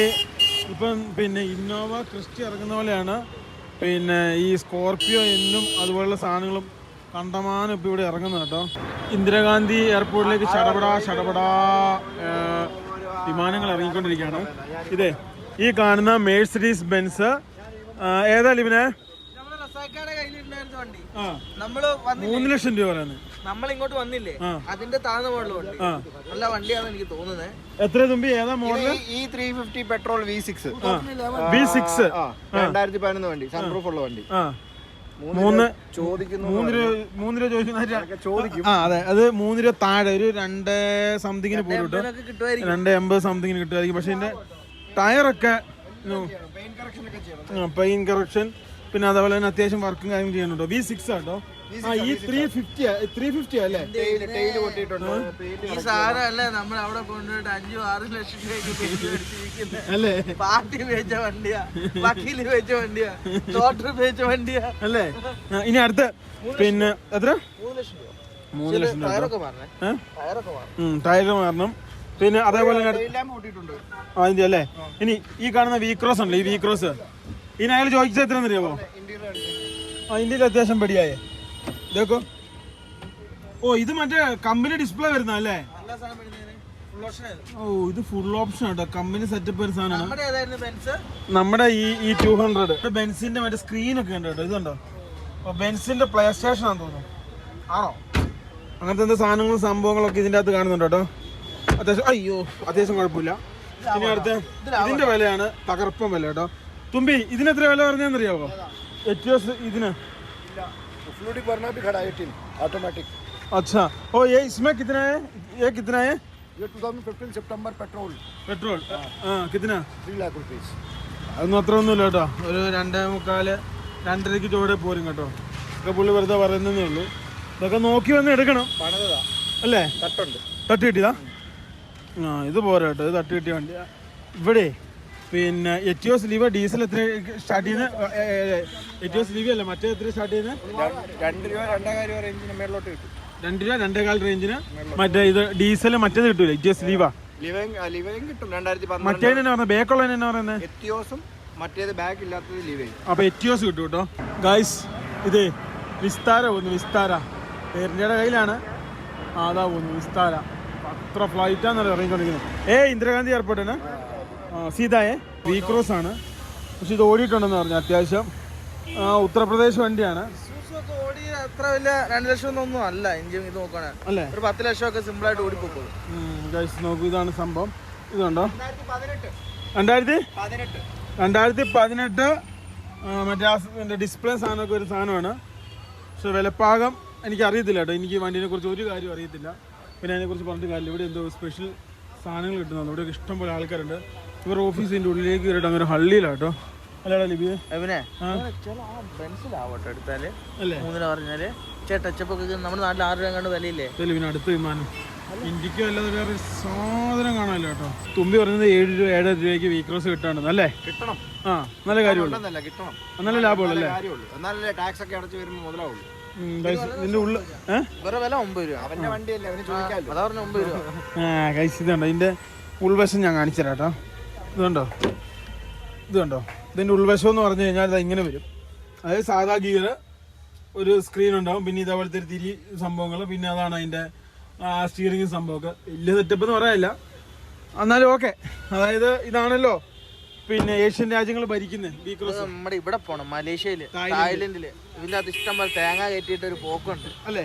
ഇപ്പം പിന്നെ ഇന്നോവ ക്രിസ്റ്റി ഇറങ്ങുന്ന പോലെയാണ് പിന്നെ ഈ സ്കോർപ്പിയോ എന്നും അതുപോലുള്ള സാധനങ്ങളും കണ്ടമാനം ഇപ്പം ഇവിടെ ഇറങ്ങുന്നത് കേട്ടോ ഇന്ദിരാഗാന്ധി എയർപോർട്ടിലേക്ക് ഷടപടാ ഷടപടാ വിമാനങ്ങൾ ഇറങ്ങിക്കൊണ്ടിരിക്കുകയാണ് ഇതേ ഈ കാണുന്ന മേഴ്സിഡീസ് ബെൻസ് ഏതാ വന്നില്ലേ? മൂന്ന് ലക്ഷം രൂപയാണ് പറയുന്നത് നമ്മൾ ഇങ്ങോട്ട് വന്നില്ലേ അതിന്റെ താഴ്ന്ന മോഡൽ വണ്ടി. നല്ല വണ്ടിയാണെന്ന് എനിക്ക് തോന്നുന്നത് എത്ര തുമ്പി? ഏതാ മോഡൽ ഈ three fifty petrol V six V six രണ്ടായിരത്തി പതിനൊന്ന് വണ്ടി. സൺപ്രൂഫ് ഉള്ള വണ്ടി. മൂന്ന് രൂപ മൂന്ന് രൂപ ചോദിക്കുന്ന ചോദിക്കും. ആ അതെ. അത് മൂന്ന് രൂപ താഴെ. ഒരു രണ്ട് സംതിങ്ങിന് കിട്ടുമായിരിക്കും. രണ്ട് എൺപത് സംതിങ്ങിന് കിട്ടുമായിരിക്കും. പക്ഷെ ഇതിന്റെ ടയറൊക്കെ പെയിൻ കറക്ഷൻ പിന്നെ അതേപോലെ തന്നെ അത്യാവശ്യം വർക്കും കാര്യം ചെയ്യുന്നുണ്ടോ? വി സിക്സ് ആട്ടോ ആ ഈ ത്രീ ഫിഫ്റ്റി ത്രീ ഫിഫ്റ്റി അല്ലേ? ഈ സാധനം അല്ലേ? നമ്മൾ അവിടെ കൊണ്ടുപോയിട്ട് അഞ്ചു ആറ് ലക്ഷം അല്ലേ? പാർട്ടി വെച്ച വണ്ടിയാ. വക്കീൽ വെച്ച വണ്ടിയാ. ഡോക്ടർ വെച്ച വണ്ടിയാ. അല്ലേ? ഇനി അടുത്ത പിന്നെ എത്ര? മൂന്ന് ലക്ഷം രൂപ. മൂന്ന് ലക്ഷം ടയറൊക്കെ മാറണേ. ടയറൊക്കെ മാറണം. ടയർ മാറണം. പിന്നെ അതേപോലെ അതിന്റെ അല്ലേ? ഇനി ഈ കാണുന്ന വി ക്രോസ് ഉണ്ടല്ലോ ഈ വി ക്രോസ് ഇനി അയാൾ ചോദിച്ചത് എത്ര അറിയാമോ ആ ഇന്ത്യയിൽ അത്യാവശ്യം പെടിയായേ. ഇതേക്കോ. ഓ ഇത് മറ്റേ കമ്പനി ഡിസ്പ്ലേ വരുന്ന അല്ലേ. ഓ ഇത് ഫുൾ ഓപ്ഷൻ കേട്ടോ കമ്പനി സെറ്റപ്പ് ഒരു സാധനമാണ്. നമ്മുടെ ഈ ഈ ടൂ ഹൺഡ്രഡ് ബെൻസിന്റെ മറ്റേ സ്ക്രീൻ ഒക്കെ ഉണ്ട് കേട്ടോ. ഇതുണ്ടോ? ബെൻസിന്റെ പ്ലേ സ്റ്റേഷൻ ആണെന്ന് തോന്നുന്നു. ആണോ? അങ്ങനത്തെ എന്താ സാധനങ്ങളും സംഭവങ്ങളൊക്കെ ഇതിന്റെ അകത്ത് കാണുന്നുണ്ട് കേട്ടോ. അത്യാവശ്യം അയ്യോ അത്യാവശ്യം കുഴപ്പമില്ല. ഇനി അടുത്ത ഇതിന്റെ വിലയാണ് തകർപ്പൻ വില കേട്ടോ. തുമ്പി ഇതിന് എത്ര വില പറഞ്ഞതെന്നറിയാവോ എറ്റിയോസ് ഇതിന്. ചോടെ ये इसमें कितना है ये कितना है 2015 പെട്രോൾ ആ. ഒരു രണ്ടേ പോരും കേട്ടോ. പുള്ളി വെറുതെ പറയുന്നേ ഉള്ളൂ. ഇതൊക്കെ നോക്കി വന്ന് എടുക്കണം. അല്ലേ? തട്ടുണ്ട്. തട്ടി ആ ഇത് പോരാ കേട്ടോ ഇത് തട്ടി കിട്ടിയ വണ്ടി ഇവിടെ പിന്നെ എറ്റിയോസ് ലീവ് ഡീസൽ എത്ര സ്റ്റാർട്ട് ചെയ്യുന്നത് എറ്റിയോസ് ലീവ് അല്ല മറ്റേ എത്ര സ്റ്റാർട്ട് ചെയ്യുന്നത് രണ്ട് രൂപ രണ്ടേ കാര്യം റേഞ്ചിന് മേളിലോട്ട് കിട്ടും. രണ്ട് രൂപ രണ്ടേകാൽ റേഞ്ചിന് മറ്റേ ഇത് ഡീസൽ മറ്റേത് കിട്ടൂല എറ്റിയോസ് ലീവാ മറ്റേ പറയുന്നത് എത്തിയോസും മറ്റേത് ബാഗ് ഇല്ലാത്തത് ലിവയും അപ്പൊ എറ്റിയോസ് കിട്ടും കേട്ടോ. ഗായ്സ് ഇത് വിസ്താര പോകുന്നു വിസ്താര. പേരിന്റെ കയ്യിലാണ്. അതാ പോകുന്നു വിസ്താര. അത്ര ഫ്ലൈറ്റാന്ന് ഇറങ്ങിക്കൊണ്ടിരിക്കുന്നത് ഏ ഇന്ദിരാഗാന്ധി എയർപോർട്ടിന് സീതായേ? വി ക്രോസ് ആണ്. പക്ഷെ ഇത് ഓടിയിട്ടുണ്ടെന്ന് പറഞ്ഞു അത്യാവശ്യം. ഉത്തർപ്രദേശ് വണ്ടിയാണ്. സൂസൊക്കെ ഓടി അത്ര വലിയ രണ്ട് ലക്ഷം ഒന്നും അല്ല എഞ്ചിൻ ഇത് ഒരു പത്ത് ലക്ഷം ഒക്കെ സിമ്പിൾ ആയിട്ട് ഓടിപ്പോക്കോളൂ ഗൈസ് നോക്കൂ ഇതാണ് സംഭവം. ഇതുണ്ടോ രണ്ടായിരത്തി രണ്ടായിരത്തി? പതിനെട്ട്. മറ്റേ ഡിസ്പ്ലേ സാധനമൊക്കെ ഒരു സാധനമാണ്. പക്ഷെ വിലപ്പാകം എനിക്ക് അറിയത്തില്ല കേട്ടോ. എനിക്ക് വണ്ടീനെ കുറിച്ച് ഒരു കാര്യം അറിയത്തില്ല. പിന്നെ അതിനെക്കുറിച്ച് പറഞ്ഞിട്ട് കാര്യമില്ല. ഇവിടെ എന്തോ സ്പെഷ്യൽ സാധനങ്ങൾ കിട്ടുന്നുണ്ട് ഇവിടെ ഇഷ്ടം പോലെ ആൾക്കാരുണ്ട്. ഇവർ ഓഫീസിന്റെ ഉള്ളിലേക്ക് കയറിയിട്ട് അങ്ങനെ ഹള്ളിയിലാണ് കേട്ടോ അല്ലേടാ ലിബിയെ അവനെ. ചില ആ ബെൻസിലാവട്ടെ എടുത്താൽ. അല്ലേ? മൂന്നില പറഞ്ഞാൽ ചേട്ടച്ചപ്പൊക്കെ നമ്മുടെ നാട്ടിൽ ആറ് രൂപ കണ്ട് വിലയില്ലേ? ലിബിന് അടുത്ത വിമാനം. ഇന്ത്യയ്ക്ക് അല്ലാതെ വേറെ ഒരു സാധനം കാണാനില്ല കേട്ടോ. തുമ്പി പറഞ്ഞത് ഏഴ് രൂപ ഏഴര രൂപയ്ക്ക് വീക്രോസ് കിട്ടാണെന്ന് അല്ലേ? കിട്ടണം. ആ നല്ല കാര്യമുള്ളൂ. നല്ല ലാഭമുള്ളൂ അല്ലേ? കാര്യമുള്ളൂ. എന്നാലല്ലേ ടാക്സ് ഒക്കെ അടച്ചു വരുമ്പോൾ മുതലാവുള്ളൂ. ഇതിന്റെ ഉള്ള ഇതുണ്ടോ? ഇതിന്റെ ഉൾവശം ഞാൻ കാണിച്ചു തരാം കേട്ടോ ഇതുണ്ടോ? ഇതുണ്ടോ? ഇതിന്റെ ഉൾവശം എന്ന് പറഞ്ഞു കഴിഞ്ഞാൽ ഇത് ഇങ്ങനെ വരും. അതായത് സാധാ ഗിയർ ഒരു സ്ക്രീൻ ഉണ്ടാവും. പിന്നെ ഇതേപോലത്തെ ഒരു തിരി സംഭവങ്ങൾ. പിന്നെ അതാണ് അതിന്റെ സ്റ്റിയറിംഗ് സംഭവമൊക്കെ. വലിയ സെറ്റപ്പ് എന്ന് പറയാനില്ല. എന്നാലും ഓക്കെ അതായത് ഇതാണല്ലോ. പിന്നെ ഏഷ്യൻ രാജ്യങ്ങൾ ഭരിക്കുന്നത് ബി ഇത് ക്രോസ്. നമ്മുടെ ഇവിടെ പോണം മലേഷ്യയിൽ തായ്ലൻഡിൽ. ഇതിന്റെ അകത്ത് ഇഷ്ടം പോലെ തേങ്ങ കയറ്റിയിട്ട് ഒരു പോക്കുണ്ട്. അല്ലേ?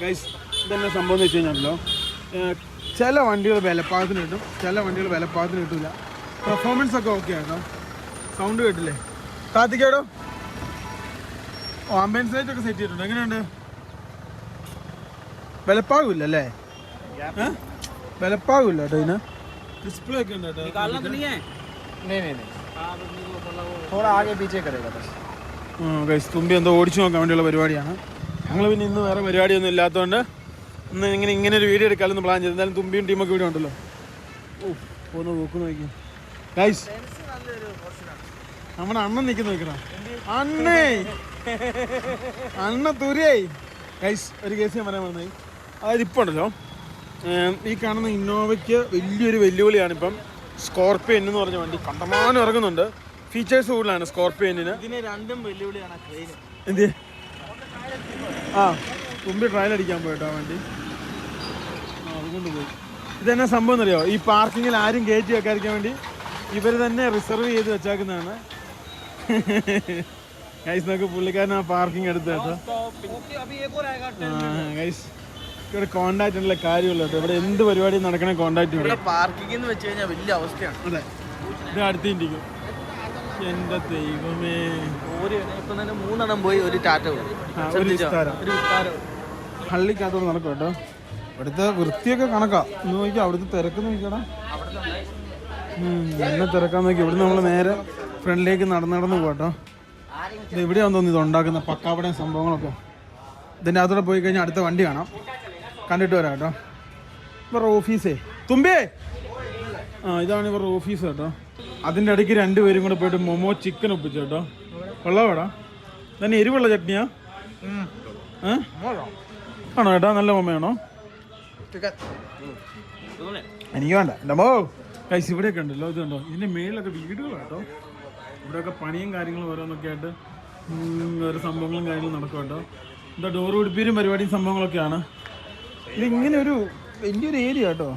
ഗൈസ് ഇതെന്നെ സംഭവം എന്ന് വെച്ച് കഴിഞ്ഞാലോ ചില വണ്ടികൾ വിലപ്പാകത്തിന് കിട്ടും ചില വണ്ടികൾ വിലപ്പാകത്തിന് കിട്ടില്ല പെർഫോമൻസ് ഒക്കെ ഓക്കെ ആണോ? സൗണ്ട് കേട്ടില്ലേ? കാത്തിക്കേടോ ഓ ആംബുലൻസ് ലൈറ്റ് ഒക്കെ സെറ്റ് ചെയ്തിട്ടുണ്ട്. എങ്ങനെയുണ്ട്? വിലപ്പാകില്ല അല്ലേ? വിലപ്പാകില്ല കേട്ടോ ഇതിന്. ഡിസ്പ്ലേ ഒക്കെ ഉണ്ട് കേട്ടോ. नहीं नहीं नहीं थोड़ा आगे पीछे करेगा बस ഗൈസ് തുമ്പി എന്തോ ഓടിച്ചു നോക്കാൻ വേണ്ടിയുള്ള പരിപാടിയാണ് ഞങ്ങൾ പിന്നെ ഇന്ന് വേറെ പരിപാടിയൊന്നും ഇല്ലാത്തതുകൊണ്ട് ഇന്ന് ഇങ്ങനെ ഇങ്ങനെ ഒരു വീഡിയോ എടുക്കാമെന്ന് പ്ലാൻ ചെയ്തു എന്തായാലും തുമ്പിയും ടീമൊക്കെ ഇവിടെ ഉണ്ടല്ലോ ഓ ഒന്ന് നോക്ക് നോക്കി ഗൈസ് നമ്മുടെ അണ്ണൻ നിൽക്കുന്ന നോക്കണ അണ്ണേ അണ്ണ തുരേ ഗൈസ് ഒരു കേസ് ഞാൻ പറയാൻ വന്നത് അതായത് ഇപ്പോൾ ഉണ്ടല്ലോ ഏം, ഈ കാണുന്ന ഇന്നോവയ്ക്ക് വലിയൊരു വെല്ലുവിളിയാണ് ഇപ്പം സ്കോർപ്പിയൻ എന്ന് പറഞ്ഞ വണ്ടി കണ്ടമാനം ഇറങ്ങുന്നുണ്ട്. ഫീച്ചേഴ്സ് കൂടുതലാണ് സ്കോർപ്പിയനിന് ഇതിന് രണ്ടും വെല്ലുവിളിയാണ് ക്രെയിൻ എന്ത്? ആ തുമ്പി ട്രയൽ അടിക്കാൻ പോയിട്ടോ വണ്ടി? ആ അതുകൊണ്ട് പോയി. ഇതെന്നാ സംഭവം എന്നറിയോ? ഈ പാർക്കിങ്ങിൽ ആരും കയറ്റി വെക്കാതിരിക്കാൻ വേണ്ടി ഇവർ തന്നെ റിസർവ് ചെയ്ത് വെച്ചേക്കുന്നതാണ്. ഗൈസ് നോക്ക് പുള്ളിക്കാരൻ ആ പാർക്കിംഗ് എടുത്ത് കേട്ടോ ഗൈസ് ഇവിടെ കോണ്ടാക്ട് ഉള്ള കാര്യമുള്ളത് ഇവിടെ എന്ത് പരിപാടി നടക്കണേ കോണ്ടാക്ട് ഇവിടെ പാർക്കിംഗ് എന്ന് വെച്ച് കഴിഞ്ഞാൽ വലിയ അവസ്ഥയാണ്. അതെ. ഇത് അടുത്തിരിക്കും. എന്റെ ദൈവമേ. ഒരു ഇപ്പൊ തന്നെ മൂന്നെണ്ണം പോയി ഒരു ടാറ്റ ഹള്ളിക്കകത്തോട് നടക്കും കേട്ടോ. ഇവിടുത്തെ വൃത്തിയൊക്കെ കണക്കാ. എന്ന് നോക്കിയാ അവിടുത്തെ തിരക്ക് നോക്കിയാടാ എന്നെ തിരക്കാൻ നോക്കി. ഇവിടുന്ന് നമ്മൾ നേരെ ഫ്രണ്ടിലേക്ക് നടന്ന് നടന്ന് പോട്ടോ ഇത് എവിടെയാണെന്ന് തോന്നുന്നു ഇത് ഉണ്ടാക്കുന്ന പക്കാവടയും സംഭവങ്ങളൊക്കെ. ഇതിന്റെ അകത്തോടെ പോയി കഴിഞ്ഞാൽ അടുത്ത വണ്ടി കാണാം. കണ്ടിട്ട് വരാം കേട്ടോ ഇവരുടെ ഓഫീസേ. തുമ്പേ ആ ഇതാണ് ഇവരുടെ ഓഫീസ് കേട്ടോ. അതിന്റെ ഇടയ്ക്ക് രണ്ടുപേരും കൂടെ പോയിട്ട് മൊമോ ചിക്കൻ ഒപ്പിച്ചു കേട്ടോ. കൊള്ളാവടാ തന്നെ എരിവുള്ള ചട്നിയാ? ആണോ ഏട്ടാ? നല്ല മൊമ്മയാണോ എനിക്ക് വേണ്ട. എന്റെ മോ കൈസ് ഇവിടെയൊക്കെ ഉണ്ടല്ലോ. ഇതുണ്ടോ ഇതിന്റെ മേളിലൊക്കെ വീടുകളാട്ടോ ഇവിടെയൊക്കെ പണിയും കാര്യങ്ങളും ഓരോന്നൊക്കെ ആയിട്ട് ഓരോ സംഭവങ്ങളും കാര്യങ്ങളും നടക്കും കേട്ടോ. എന്താ ഡോർ പിടിപ്പീരും പരിപാടിയും സംഭവങ്ങളൊക്കെയാണ്. ഇതിങ്ങനെ ഒരു വലിയൊരു ഏരിയ കേട്ടോ.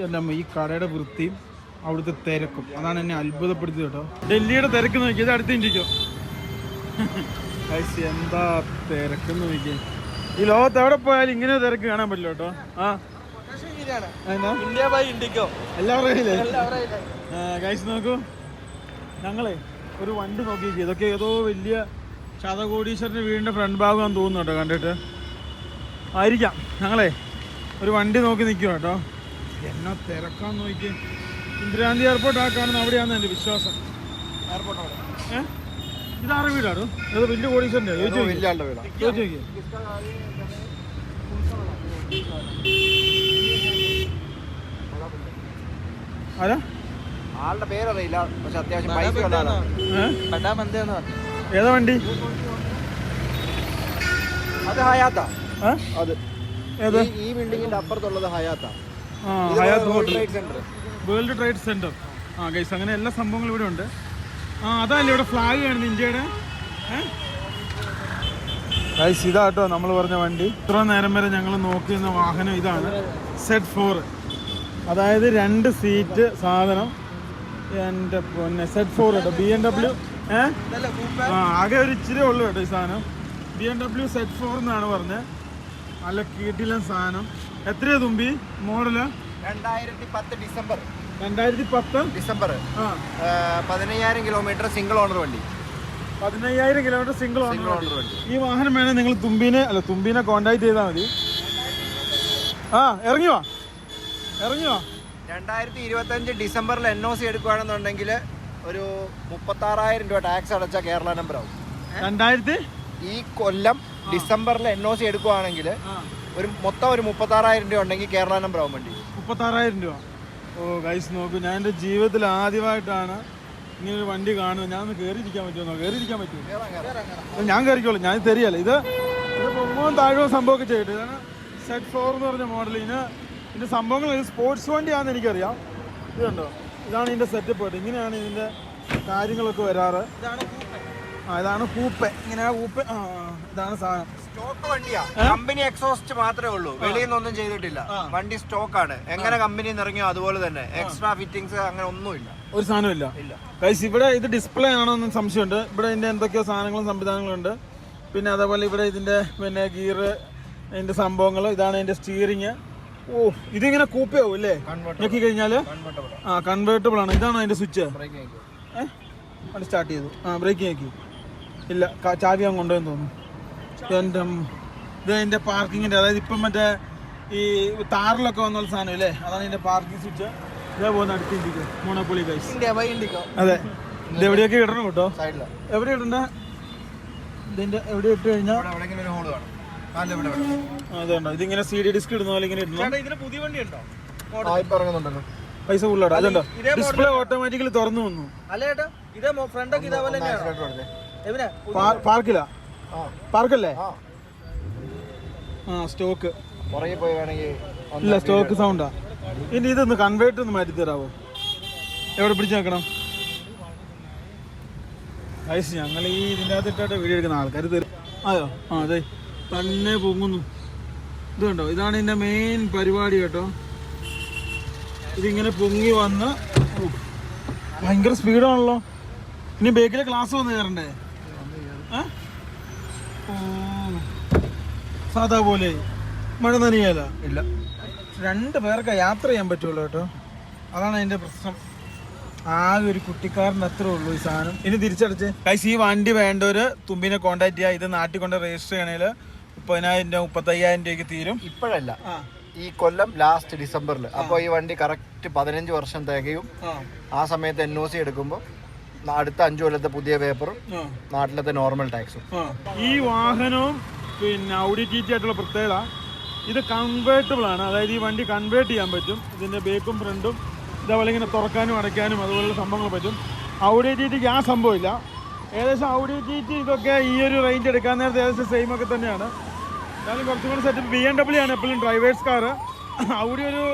എന്റെ ഈ കടയുടെ വൃത്തിയും അവിടുത്തെ തിരക്കും. അതാണ് എന്നെ അത്ഭുതപ്പെടുത്തിയത് കേട്ടോ. ഡൽഹിയുടെ തിരക്ക് നോക്കി ഇത് അടുത്ത് ഇരിക്കും എന്താ തിരക്കെന്ന് നോക്കിയേ. ഈ ലോകത്ത് എവിടെ പോയാലും ഇങ്ങനെ തിരക്ക് കാണാൻ പറ്റില്ല കേട്ടോ. ആ. എന്നാ എല്ലാവരും നോക്കൂ. ഞങ്ങളെ ഒരു വണ്ടി നോക്കിയിരിക്കും ഇതൊക്കെ ഏതോ വലിയ ശതകോടീശ്വരന്റെ വീടിന്റെ ഫ്രണ്ട് ഭാഗമാണെന്ന് തോന്നുന്നു കേട്ടോ കണ്ടിട്ട്. ആയിരിക്കാം. ഞങ്ങളെ ഒരു വണ്ടി നോക്കി നിൽക്കുക കേട്ടോ. എന്നാ തിരക്കാന്ന് നോക്കി. ഇന്ദിരാഗാന്ധി എയർപോർട്ട് ആ കാണുന്ന അവിടെയാണെന്ന് എന്റെ വിശ്വാസം. എയർപോർട്ട് ഏഹ് ഇതാറ് വീടാണ് അത് വലിയ കോടീശ്വരന്റെ ചോദിച്ചു ഏതോ ആരാ? ആളുടെ പേരറിയില്ല. പക്ഷെ അത്യാവശ്യം പൈസ വണ്ടി? അത് ഹയാത്ത. ഏ? അത്. ഈ- ഈ ബിൽഡിങ്ങിന്റെ അപ്പുറത്തുള്ളത് ഹയാത്ത. Hyatt hotel world trade centre. ആ ഗൈസ് അങ്ങനെ എല്ലാ സംഭവങ്ങളും ഇവിടെ ഉണ്ട്. ആ അതല്ലേ ഇവിടെ ഫ്ലാഗ് കാണുന്നത് ഇന്ത്യയുടെ? ഗൈസ് ഇതാട്ടോ നമ്മൾ പറഞ്ഞ വണ്ടി. ഇത്ര നേരം വരെ ഞങ്ങൾ നോക്കിയിരുന്ന വാഹനം ഇതാണ്. സെറ്റ് ഫോർ അതായത് രണ്ട് സീറ്റ് സാധനം. എന്റെ പിന്നെ സെറ്റ് ഫോർ കേട്ടോ ബി എം ഡബ്ല്യു ഏ? ആ ആകെ ഒരു ഇച്ചിരി ഉള്ളു കേട്ടോ ഈ സാധനം. B M W set four എന്നാണ് പറഞ്ഞത്. നല്ല കീട്ടിലൻ സാധനം. എത്രയാ തുമ്പി? മോഡൽ? രണ്ടായിരത്തി പത്ത് ഡിസംബർ. രണ്ടായിരത്തി പത്ത് ഡിസംബർ പതിനയ്യായിരം കിലോമീറ്റർ സിംഗിൾ ഓണർ വണ്ടി. പതിനയ്യായിരം കിലോമീറ്റർ സിംഗിൾ ഓണർ ഓണർ വണ്ടി. ഈ വാഹനം വേണേൽ നിങ്ങൾ തുമ്പിനെ അല്ല തുമ്പിനെ കോണ്ടാക്ട് ചെയ്താൽ മതി. ആ ഇറങ്ങി വാ. ഇറങ്ങി വാ. രണ്ടായിരത്തി ഇരുപത്തഞ്ച് ഡിസംബറിൽ എൻ ഒ സി എടുക്കുകയാണെന്നുണ്ടെങ്കിൽ ഒരു മുപ്പത്താറായിരം രൂപ ടാക്സ് അടച്ച കേരള നമ്പർ ആവും. രണ്ടായിരത്തി? ഈ കൊല്ലം ഡിസംബറിൽ എൻ ഒ സി എടുക്കുവാണെങ്കിൽ ഒരു മൊത്തം ഒരു മുപ്പത്താറായിരം രൂപ ഉണ്ടെങ്കിൽ കേരള നമ്പർ ആവും വണ്ടി. മുപ്പത്താറായിരം രൂപ. ഓ ഗൈസ് നോക്കൂ ഞാൻ എന്റെ ജീവിതത്തിൽ ആദ്യമായിട്ടാണ് ഇങ്ങനെ ഒരു വണ്ടി കാണുന്നത്. ഞാൻ ഒന്ന് കയറിയിരിക്കാൻ പറ്റുമോ? കയറിയിരിക്കാൻ പറ്റുമോ ഞാൻ കയറിക്കോളൂ ഞാൻ തരികയല്ല ഇത് ഇത് പൊങ്ങവും താഴവും സംഭവമൊക്കെ ചെയ്തിട്ട് ഇതാണ് സെറ്റ് ഫോർ എന്ന് പറഞ്ഞ മോഡൽ ഇതിന് ഇതിന്റെ സംഭവങ്ങൾ ഇത് സ്പോർട്സ് വണ്ടിയാണെന്ന് എനിക്കറിയാം. ഇതുണ്ടോ ഇതാണ് ഇതിന്റെ സെറ്റപ്പ് ഇങ്ങനെയാണ് ഇതിന്റെ കാര്യങ്ങളൊക്കെ വരാറ്. ഇതാണ് ഇതാണ് കൂപ്പ ഇങ്ങനെ കൂപ്പ ഇതാണ് സാധനം. സ്റ്റോക്ക് വണ്ടിയാ. കമ്പനി എക്സോസ്റ്റ് മാത്രമേ ഉള്ളൂ. വെളിയിൽ നിന്നൊന്നും ചെയ്തിട്ടില്ല. വണ്ടി സ്റ്റോക്ക് ആണ്. എങ്ങനെ കമ്പനി നിറങ്ങിയോ അതുപോലെ തന്നെ. എക്സ്ട്രാ ഫിറ്റിംഗ്സ് അങ്ങനെ ഒന്നുമില്ല. ഒരു സാധനമില്ല ഇല്ല. ഗൈസ് ഇവിടെ ഇത് ഡിസ്പ്ലേ ആണോ എന്ന് സംശയമുണ്ട്. ഇവിടെ ഇതിന്റെ എന്തൊക്കെയോ സാധനങ്ങളും സംവിധാനങ്ങളും ഉണ്ട് പിന്നെ അതേപോലെ ഇവിടെ ഇതിന്റെ പിന്നെ ഗിയർ ഇതിന്റെ സംഭവങ്ങൾ ഇതാണ് ഇതിന്റെ സ്റ്റിയറിങ് ഓ ഇതിങ്ങനെ കൂപ്പയാവും അല്ലേ? ഞെക്കി കഴിഞ്ഞാൽ ആ കൺവേർട്ടബിൾ ആണ്. ഇതാണ് അതിന്റെ സ്വിച്ച് അത് സ്റ്റാർട്ട് ചെയ്തു. ആ ബ്രേക്ക് ഞെക്കി ഇല്ല ചാവി അങ്ങ് കൊണ്ടുപോയെന്ന് തോന്നുന്നു. എന്റെ ഇത് എന്റെ പാർക്കിങ്ങിന്റെ അതായത് ഇപ്പം മറ്റേ ഈ താറിലൊക്കെ വന്നുള്ള സാധനം അല്ലേ അതാണ് എന്റെ പാർക്കിംഗ് സ്വിച്ച്. ഇതേ പോകുന്ന മോണോപ്പൊളി ഗൈസ് ബൈ ഇൻഡിക്കോ അതെ. ഇത് എവിടെയൊക്കെ ഇടണം കേട്ടോ? സൈഡിൽ? എവിടെ ഇടണ്ട? ഇതിന്റെ എവിടെ ഇട്ട് കഴിഞ്ഞാൽ അതുകൊണ്ടോ അതുണ്ടോ ഇതിങ്ങനെ സി ഡി ഡിസ്ക് ഇടുന്ന പോലെ ഇങ്ങനെ ഇടണം? പുതിയ വണ്ടി ഉണ്ടോ? പൈസ കൂടുതലാണ് അതുണ്ടോ ഡിസ്പ്ലേ ഓട്ടോമാറ്റിക്കലി തുറന്നു വന്നു. അല്ലേട്ടോ ഇതേ ഫ്രണ്ട് ഒക്കെ ഇതേപോലെ ആ. പാർക്കല്ലേ? ആ. സ്റ്റോക്ക്. പുറകെ പോയി വേണമെങ്കിൽ ഇല്ല സ്റ്റോക്ക് സൗണ്ടാ ഇനി ഇതൊന്ന് കൺവേർട്ട് ഒന്ന് മാറ്റി തരാവോ? എവിടെ പിടിച്ചു നോക്കണം ഐസ് ഞങ്ങൾ ഈ ഇതിന്റെ അകത്ത് വീഡിയോ എടുക്കുന്ന ആൾക്കാർ തരും. അതെയോ? ആ അതെ. തന്നെ പൊങ്ങുന്നു. ഇത് കണ്ടോ? ഇതാണ് ഇതിന്റെ മെയിൻ പരിപാടി കേട്ടോ. ഇതിങ്ങനെ പൊങ്ങി വന്ന് ഭയങ്കര സ്പീഡാണല്ലോ ഇനി ബേക്കിലെ ക്ലാസ് വന്ന് കയറണ്ടേ? സാധാ പോലെ മഴ നനയല്ല ഇല്ല. രണ്ട് പേർക്ക് യാത്ര ചെയ്യാൻ പറ്റുള്ളൂ കേട്ടോ. അതാണ് അതിന്റെ പ്രശ്നം. ആകെ ഒരു കുട്ടിക്കാരൻ അത്രേ ഉള്ളൂ ഈ സാധനം. ഇനി തിരിച്ചടച്ച്. കൈസ് ഈ വണ്ടി വേണ്ടവര് തുമ്പിനെ കോണ്ടാക്ട് ചെയ്യുക ഇത് നാട്ടിൽ കൊണ്ട് രജിസ്റ്റർ ചെയ്യണേൽ മുപ്പതിനായിരം രൂപ മുപ്പത്തയ്യായിരം രൂപയ്ക്ക് തീരും. ഇപ്പോഴല്ല. ഈ കൊല്ലം ലാസ്റ്റ് ഡിസംബറിൽ അപ്പോൾ ഈ വണ്ടി കറക്റ്റ് പതിനഞ്ച് വർഷം തികയും. ആ. ആ സമയത്ത് എൻ ഒ സി എടുക്കുമ്പോൾ അടുത്ത അഞ്ചു കൊല്ലത്തെ പുതിയ പേപ്പറും നാട്ടിലത്തെ നോർമൽ ടാക്സും ഈ വാഹനവും പിന്നെ ഔഡി ടി ടി ആയിട്ടുള്ള പ്രത്യേകത ഇത് കൺവേർട്ടബിൾ ആണ്. അതായത് ഈ വണ്ടി കൺവേർട്ട് ചെയ്യാൻ പറ്റും. ഇതിന്റെ ബേക്കും ഫ്രണ്ടും ഇതേപോലെ ഇങ്ങനെ തുറക്കാനും അടയ്ക്കാനും അതുപോലുള്ള സംഭവങ്ങൾ പറ്റും. ഔഡി ടി ടിക്ക് ആ സംഭവമില്ല ഏകദേശം ഔഡി ടി ടി ഇതൊക്കെ ഈ ഒരു റേഞ്ച് എടുക്കാൻ നേരത്തെ ഏകദേശം സെയിം ഒക്കെ തന്നെയാണ്. എന്നാലും കുറച്ചും കൂടി സെറ്റ് ബി എം ഡബ്ല്യു ആണ് എപ്പോഴും ഡ്രൈവേഴ്സ് കാർ ഔഡി ഒരു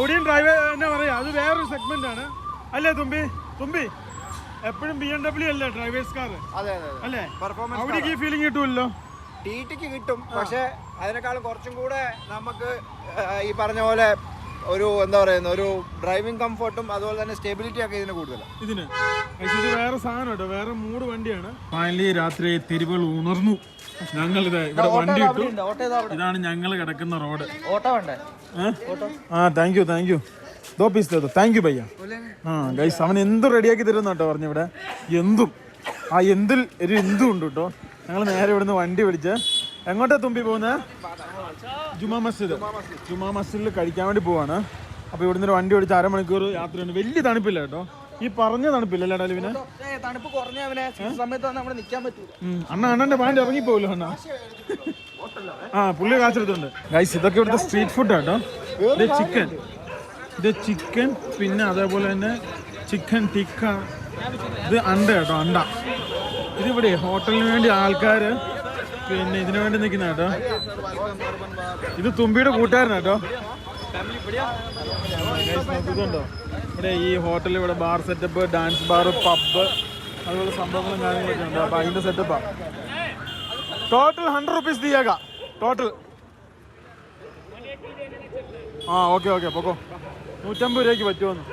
ഔഡിയും ഡ്രൈവർ എന്നാ പറയാ. അത് വേറൊരു സെഗ്മെന്റ് ആണ്. അല്ലേ തുമ്പി? തുമ്പി? എപ്പോഴും ബി എം ഡബ്ല്യു അല്ലേ ഡ്രൈവേഴ്സ് കാർ അതെ അതെ അല്ലേ? പെർഫോമൻസ് അവിടേക്ക് ഈ ഫീലിംഗ് കിട്ടുമല്ലോ? ടി ടിക്ക് കിട്ടും. പക്ഷേ അതിനേക്കാളും കുറച്ചും കൂടെ നമുക്ക് ഈ പറഞ്ഞ പോലെ ഒരു എന്താ പറയുന്ന ഒരു ഡ്രൈവിംഗ് കംഫർട്ടും അതുപോലെ തന്നെ സ്റ്റെബിലിറ്റി ഒക്കെ ഇതിന് കൂടുതലാണ് ഇതിന്. ഇത് വേറെ സാധനം കേട്ടോ. വേറെ മൂട് വണ്ടിയാണ്. ഫൈനലി രാത്രി തെരുവുകൾ ഉണർന്നു. ഇവിടെ വണ്ടി ഇട്ടു. ഇതാണ് ഞങ്ങൾ കിടക്കുന്ന റോഡ്. ഓട്ടോ വേണ്ടേ? ആ താങ്ക് യു താങ്ക് യു ദോ പീസ് തേതോ താങ്ക് യു ഭയ്യ ആ ഗൈസ് അവൻ എന്തും റെഡിയാക്കി തരുന്ന കേട്ടോ പറഞ്ഞു ഇവിടെ. എന്തും. ആ എന്തിൽ ഒരു എന്തും ഉണ്ട് കേട്ടോ. ഞങ്ങൾ നേരെ ഇവിടുന്ന് വണ്ടി പിടിച്ച് എങ്ങോട്ടാ തുമ്പി പോകുന്നത് ജുമാ മസ്ജിദ്. ജുമാ മസ്ജിദിൽ കഴിക്കാൻ വേണ്ടി പോവാണ്. അപ്പോൾ ഇവിടുന്ന് ഒരു വണ്ടി പിടിച്ച് അരമണിക്കൂർ യാത്രയുണ്ട് വലിയ തണുപ്പില്ല കേട്ടോ. ഈ പറഞ്ഞ തണുപ്പില്ല അല്ലേ ഡലിവിന് തണുപ്പ് കുറഞ്ഞ സമയത്ത് നിൽക്കാൻ പറ്റൂല. അണ്ണ അണ്ണന്റെ പാന്റ് ഇറങ്ങിപ്പോവല്ലോ അണ്ണ. ആ പുള്ളി കാച്ചെടുത്തുണ്ട് ഗൈസ് ഇതൊക്കെ ഇവിടുത്തെ സ്ട്രീറ്റ് ഫുഡ് കേട്ടോ. ചിക്കൻ ഇത് ചിക്കൻ പിന്നെ അതേപോലെ തന്നെ ചിക്കൻ ടിക്ക ഇത് അണ്ട കേട്ടോ അണ്ട. ഇതിവിടെ ഹോട്ടലിന് വേണ്ടി ആൾക്കാർ പിന്നെ ഇതിനു വേണ്ടി നിൽക്കുന്ന കേട്ടോ. ഇത് തുമ്പിയുടെ കൂട്ടുകാരൻ കേട്ടോ. ഇതുണ്ടോ? ഇവിടെ ഈ ഹോട്ടലിൽ ഇവിടെ bar setup dance bar pub അതുപോലെ സംഭവങ്ങളും കാര്യങ്ങളൊക്കെ ഉണ്ട്. അപ്പൊ അതിന്റെ സെറ്റപ്പാണ് ടോട്ടൽ ഹൺഡ്രഡ് റുപ്പീസ് ദിയേക്കാം ടോട്ടൽ ആ ഓക്കെ ഓക്കെ പൊക്കോ. നൂറ്റമ്പത് രൂപയ്ക്ക് പറ്റുമെന്ന്.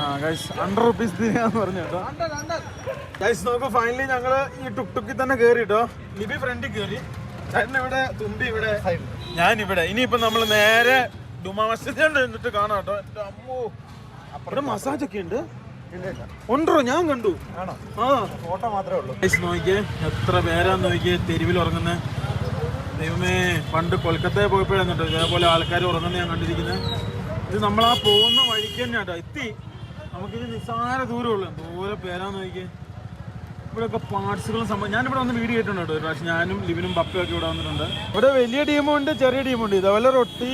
ആ ഗൈസ് ഹൺഡ്രഡ് റുപ്പീസ് ദിയാന്ന് പറഞ്ഞു കേട്ടോ. ഗൈസ് നോക്കൂ ഫൈനലി ഞങ്ങൾ ഈ ടുക് ടുക്കിൽ തന്നെ കയറി കേട്ടോ. ലിബി ഫ്രണ്ടിൽ കയറി ചേട്ടൻ ഇവിടെ തുമ്പി ഇവിടെ. ഞാനിവിടെ. ഇനിയിപ്പോ നമ്മൾ നേരെ ഡുമാ കാണാം കേട്ടോ. എന്റെ അമ്മോ. മസാജ് ഒക്കെ ഉണ്ട്? ഉണ്ടോ? ഞാൻ കണ്ടു. ആണോ? ആ. ഫോട്ടോ മാത്രമേ ഉള്ളൂ. നോക്കിയേ എത്ര പേരാന്ന് നോക്കിയേ തെരുവിൽ ഉറങ്ങുന്നത് ദൈവമേ പണ്ട് കൊൽക്കത്തയിൽ പോയപ്പോഴാണ് കേട്ടോ ഇതേപോലെ ആൾക്കാർ ഉറങ്ങുന്ന ഞാൻ കണ്ടിരിക്കുന്നത് ഇത് നമ്മൾ ആ പോകുന്ന വഴിക്ക് തന്നെ കേട്ടോ എത്തി. നമുക്കിത് നിസ്സാര ദൂരമുള്ളൂ. ദൂരെ പേരാന്ന് നോക്കിയേ. ഇവിടെയൊക്കെ പാർട്സുകളും സംഭവം ഞാനിവിടെ വന്ന് വീഡിയോ ചെയ്തിട്ടുണ്ട് കേട്ടോ ഒരു പ്രാവശ്യം. ഞാനും ലിവിനും പപ്പയും ഒക്കെ ഇവിടെ വന്നിട്ടുണ്ട്. ഇവിടെ വലിയ ടീമുണ്ട് ചെറിയ ടീമുണ്ട്. ഇതേപോലെ റൊട്ടി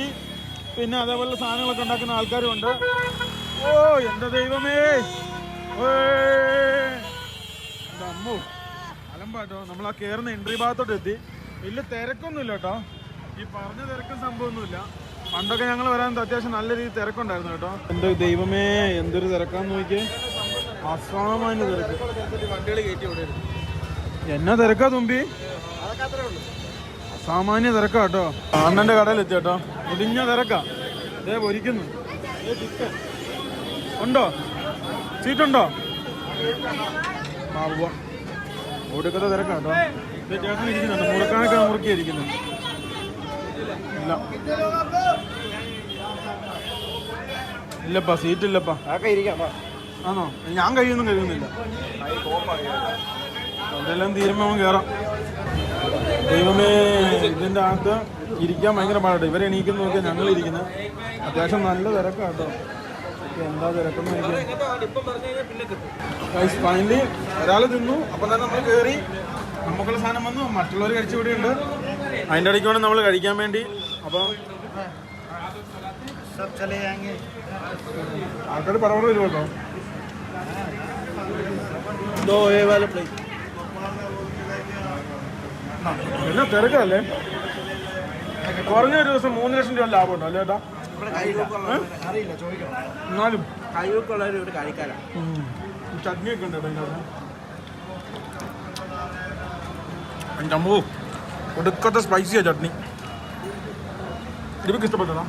പിന്നെ അതേപോലെ സാധനങ്ങളൊക്കെ ഉണ്ടാക്കുന്ന ആൾക്കാരും ഉണ്ട്. ഓ എന്റെ ദൈവമേ. ഓ അമ്മോ. അലമ്പാട്ടോ. നമ്മൾ ആ കയറുന്ന എൻട്രി ഭാഗത്തോട്ട് എത്തി. വലിയ തിരക്കൊന്നുമില്ല കേട്ടോ. ഈ പറഞ്ഞ തിരക്കും സംഭവമൊന്നുമില്ല. പണ്ടൊക്കെ ഞങ്ങൾ വരാൻ അത്യാവശ്യം നല്ല രീതിയിൽ തിരക്കുണ്ടായിരുന്നു കേട്ടോ. എന്തോ ദൈവമേ എന്തൊരു തിരക്കാന്ന് നോക്കിയേ. അസാമാന്യ തിരക്ക്. വണ്ടികൾ കയറ്റി എന്നാ തിരക്കാ തുമ്പി? അസാമാന്യ തിരക്കാ കേട്ടോ. അണ്ണന്റെ കടയിൽ എത്തി കേട്ടോ. മുടിഞ്ഞ തിരക്കാ. ഇതേ പൊരിക്കുന്നു ദേ ചിക്കൻ. ഉണ്ടോ? സീറ്റുണ്ടോ ആ തിരക്കാട്ടോ ഒടുക്കത്തെ തിരക്കാ കേട്ടോ. ഇത് ചേട്ടൻ ഇരിക്കുന്നുണ്ട്. മുറുക്കാനൊക്കെ മുറുക്കിയിരിക്കുന്നു. ഇല്ല. ഇല്ലപ്പാ സീറ്റ് ഇല്ലപ്പാ. ആണോ? ഞാൻ കഴിയൊന്നും കഴിയുന്നില്ല. അതെല്ലാം തീരുമ്പോൾ കയറാം? ദൈവമേ ഇതിന്റെ അകത്ത് ഇരിക്കാൻ ഭയങ്കര പാടാട്ടോ. ഇവരെ എണീക്കുന്ന നോക്കിയാൽ ഞങ്ങൾ ഇരിക്കുന്നത് അത്യാവശ്യം നല്ല തിരക്കാണ് കേട്ടോ എന്താ തിരക്കെന്ന് പിന്നെ ഫൈനലി ഒരാൾ തിന്നു. അപ്പം തന്നെ നമ്മൾ കയറി നമുക്കുള്ള സാധനം വന്നു. മറ്റുള്ളവർ കഴിച്ചു കൂടി ഉണ്ട്. അതിന്റെ ഇടയ്ക്ക് വേണം നമ്മൾ കഴിക്കാൻ വേണ്ടി. അപ്പോൾ ആൾക്കാർ പറഞ്ഞു വരും കേട്ടോ? ദോ ഏ വാല പ്ലേറ്റ് എന്നാ തിരക്കല്ലേ? കുറഞ്ഞ ഒരു ദിവസം മൂന്ന് ലക്ഷം രൂപ ലാഭം ഉണ്ടോ അല്ലേ ഏട്ടാ? കൈവക്കുള്ള എന്നാലും കൈവക്കുള്ളവർ ഇവിടെ കഴിക്കാനാണ് ചട്നി ഒക്കെ ഉണ്ട് കേട്ടോ അമ്മോ ഒടുക്കത്തെ സ്പൈസിയാ ചട്നി. ഇതിപ്പോ ഇഷ്ടപ്പെട്ടതാ.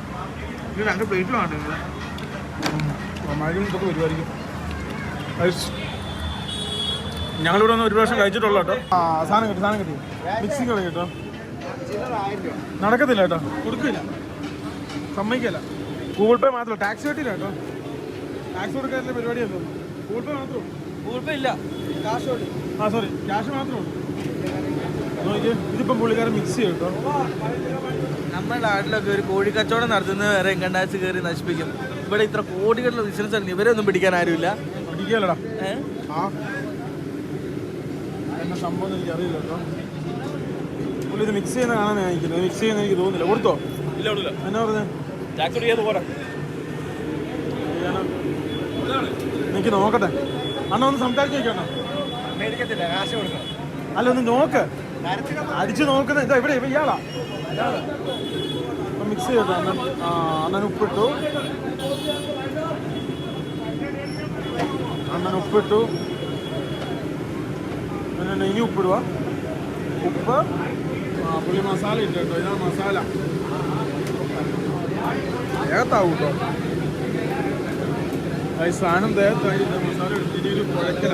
ഇത് രണ്ട് പ്ലേറ്റിലാണ് മഴയും ഇതൊക്കെ വരുമായിരിക്കും. ഞങ്ങളിവിടെ ഒന്ന് ഒരു പ്രാവശ്യം കഴിച്ചിട്ടുള്ള കേട്ടോ. ആ സാധനം കിട്ടി സാധനം കിട്ടി. മിക്സിങ് കളി കേട്ടോ. നടക്കത്തില്ല കേട്ടോ. കൊടുക്കില്ല. സമ്മതിക്കല്ല. ഗൂഗിൾ പേ മാത്രമല്ല ടാക്സി കിട്ടില്ല കേട്ടോ. ടാക്സി കൊടുക്കാനുള്ള പരിപാടിയല്ലോ ഗൂഗിൾ പേ മാത്രമേ ഗൂഗിൾ പേ ഇല്ല. കാശ് ആ സോറി ക്യാഷ് മാത്രമേ ഉള്ളൂ. നോക്കിയേ ഇതിപ്പം പുള്ളിക്കാരൻ മിക്സ് ചെയ്യും കേട്ടോ. നമ്മുടെ നാട്ടിലൊക്കെ ഒരു കോഴി കച്ചവടം നടത്തുന്നത് വരെ കണ്ടാഴ്ച കയറി നശിപ്പിക്കും. ഇവിടെ ഇത്ര കോടികളുടെ ബിസിനസ് ആണ്. ഇവരെ ഒന്നും പിടിക്കാൻ ആരുമില്ല. അടിക്കാലടാ ആ. എന്നെ സംഭവം എനിക്ക് അറിയില്ല കേട്ടോ. പുള്ളി ഇത് മിക്സ് ചെയ്യുന്ന കാണാൻ എനിക്ക് മിക്സ് ചെയ്യുന്ന എനിക്ക് തോന്നുന്നില്ല. കൊടുത്തോ? ഇല്ല ഇല്ല എന്നാ പറഞ്ഞേ? ടാക്സ് കൊടുക്കാതെ പോരാ. എനിക്ക് നോക്കട്ടെ. അണ്ണ ഒന്ന് സംസാരിച്ചു കാശ് കൊടുക്കണം. അല്ല ഒന്ന് നോക്ക്. അടിച്ചു നോക്കുന്ന ഇതാ ഇവിടെ ഇവ ഇയാളാ മിക്സ് ചെയ്തു. അണ്ണൻ അണ്ണൻ ഉപ്പിട്ടു. അണ്ണൻ ഉപ്പിട്ടു. പിന്നെ ഇനി ഉപ്പിടുക ഉപ്പ്. പുളി മസാല ഇട്ടു കേട്ടോ ഇതാണ് മസാല ഏകത്താവും കേട്ടോ ഈ സാധനം ദേഹത്തായി മസാല ഒരു കുഴക്കല.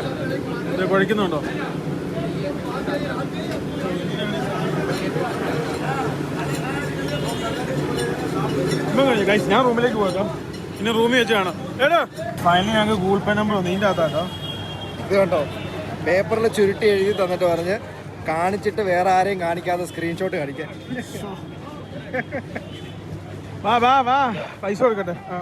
ഇത് കുഴക്കുന്നുണ്ടോ? ഗൈസ് ഞാൻ റൂമിലേക്ക് പോകാം പിന്നെ റൂമിൽ വെച്ച് കാണാം. എടാ ഫൈനലി ഞങ്ങൾക്ക് ഗൂഗിൾ പേ നമ്പർ വന്നു. ഇതിന്റെ അകത്താട്ടോ ഇത് കണ്ടോ? പേപ്പറിൽ ചുരുട്ടി എഴുതി തന്നിട്ട് പറഞ്ഞ് കാണിച്ചിട്ട് വേറെ ആരെയും കാണിക്കാതെ സ്ക്രീൻഷോട്ട് കാണിക്കാൻ. വാ വാ വാ. പൈസ കൊടുക്കട്ടെ.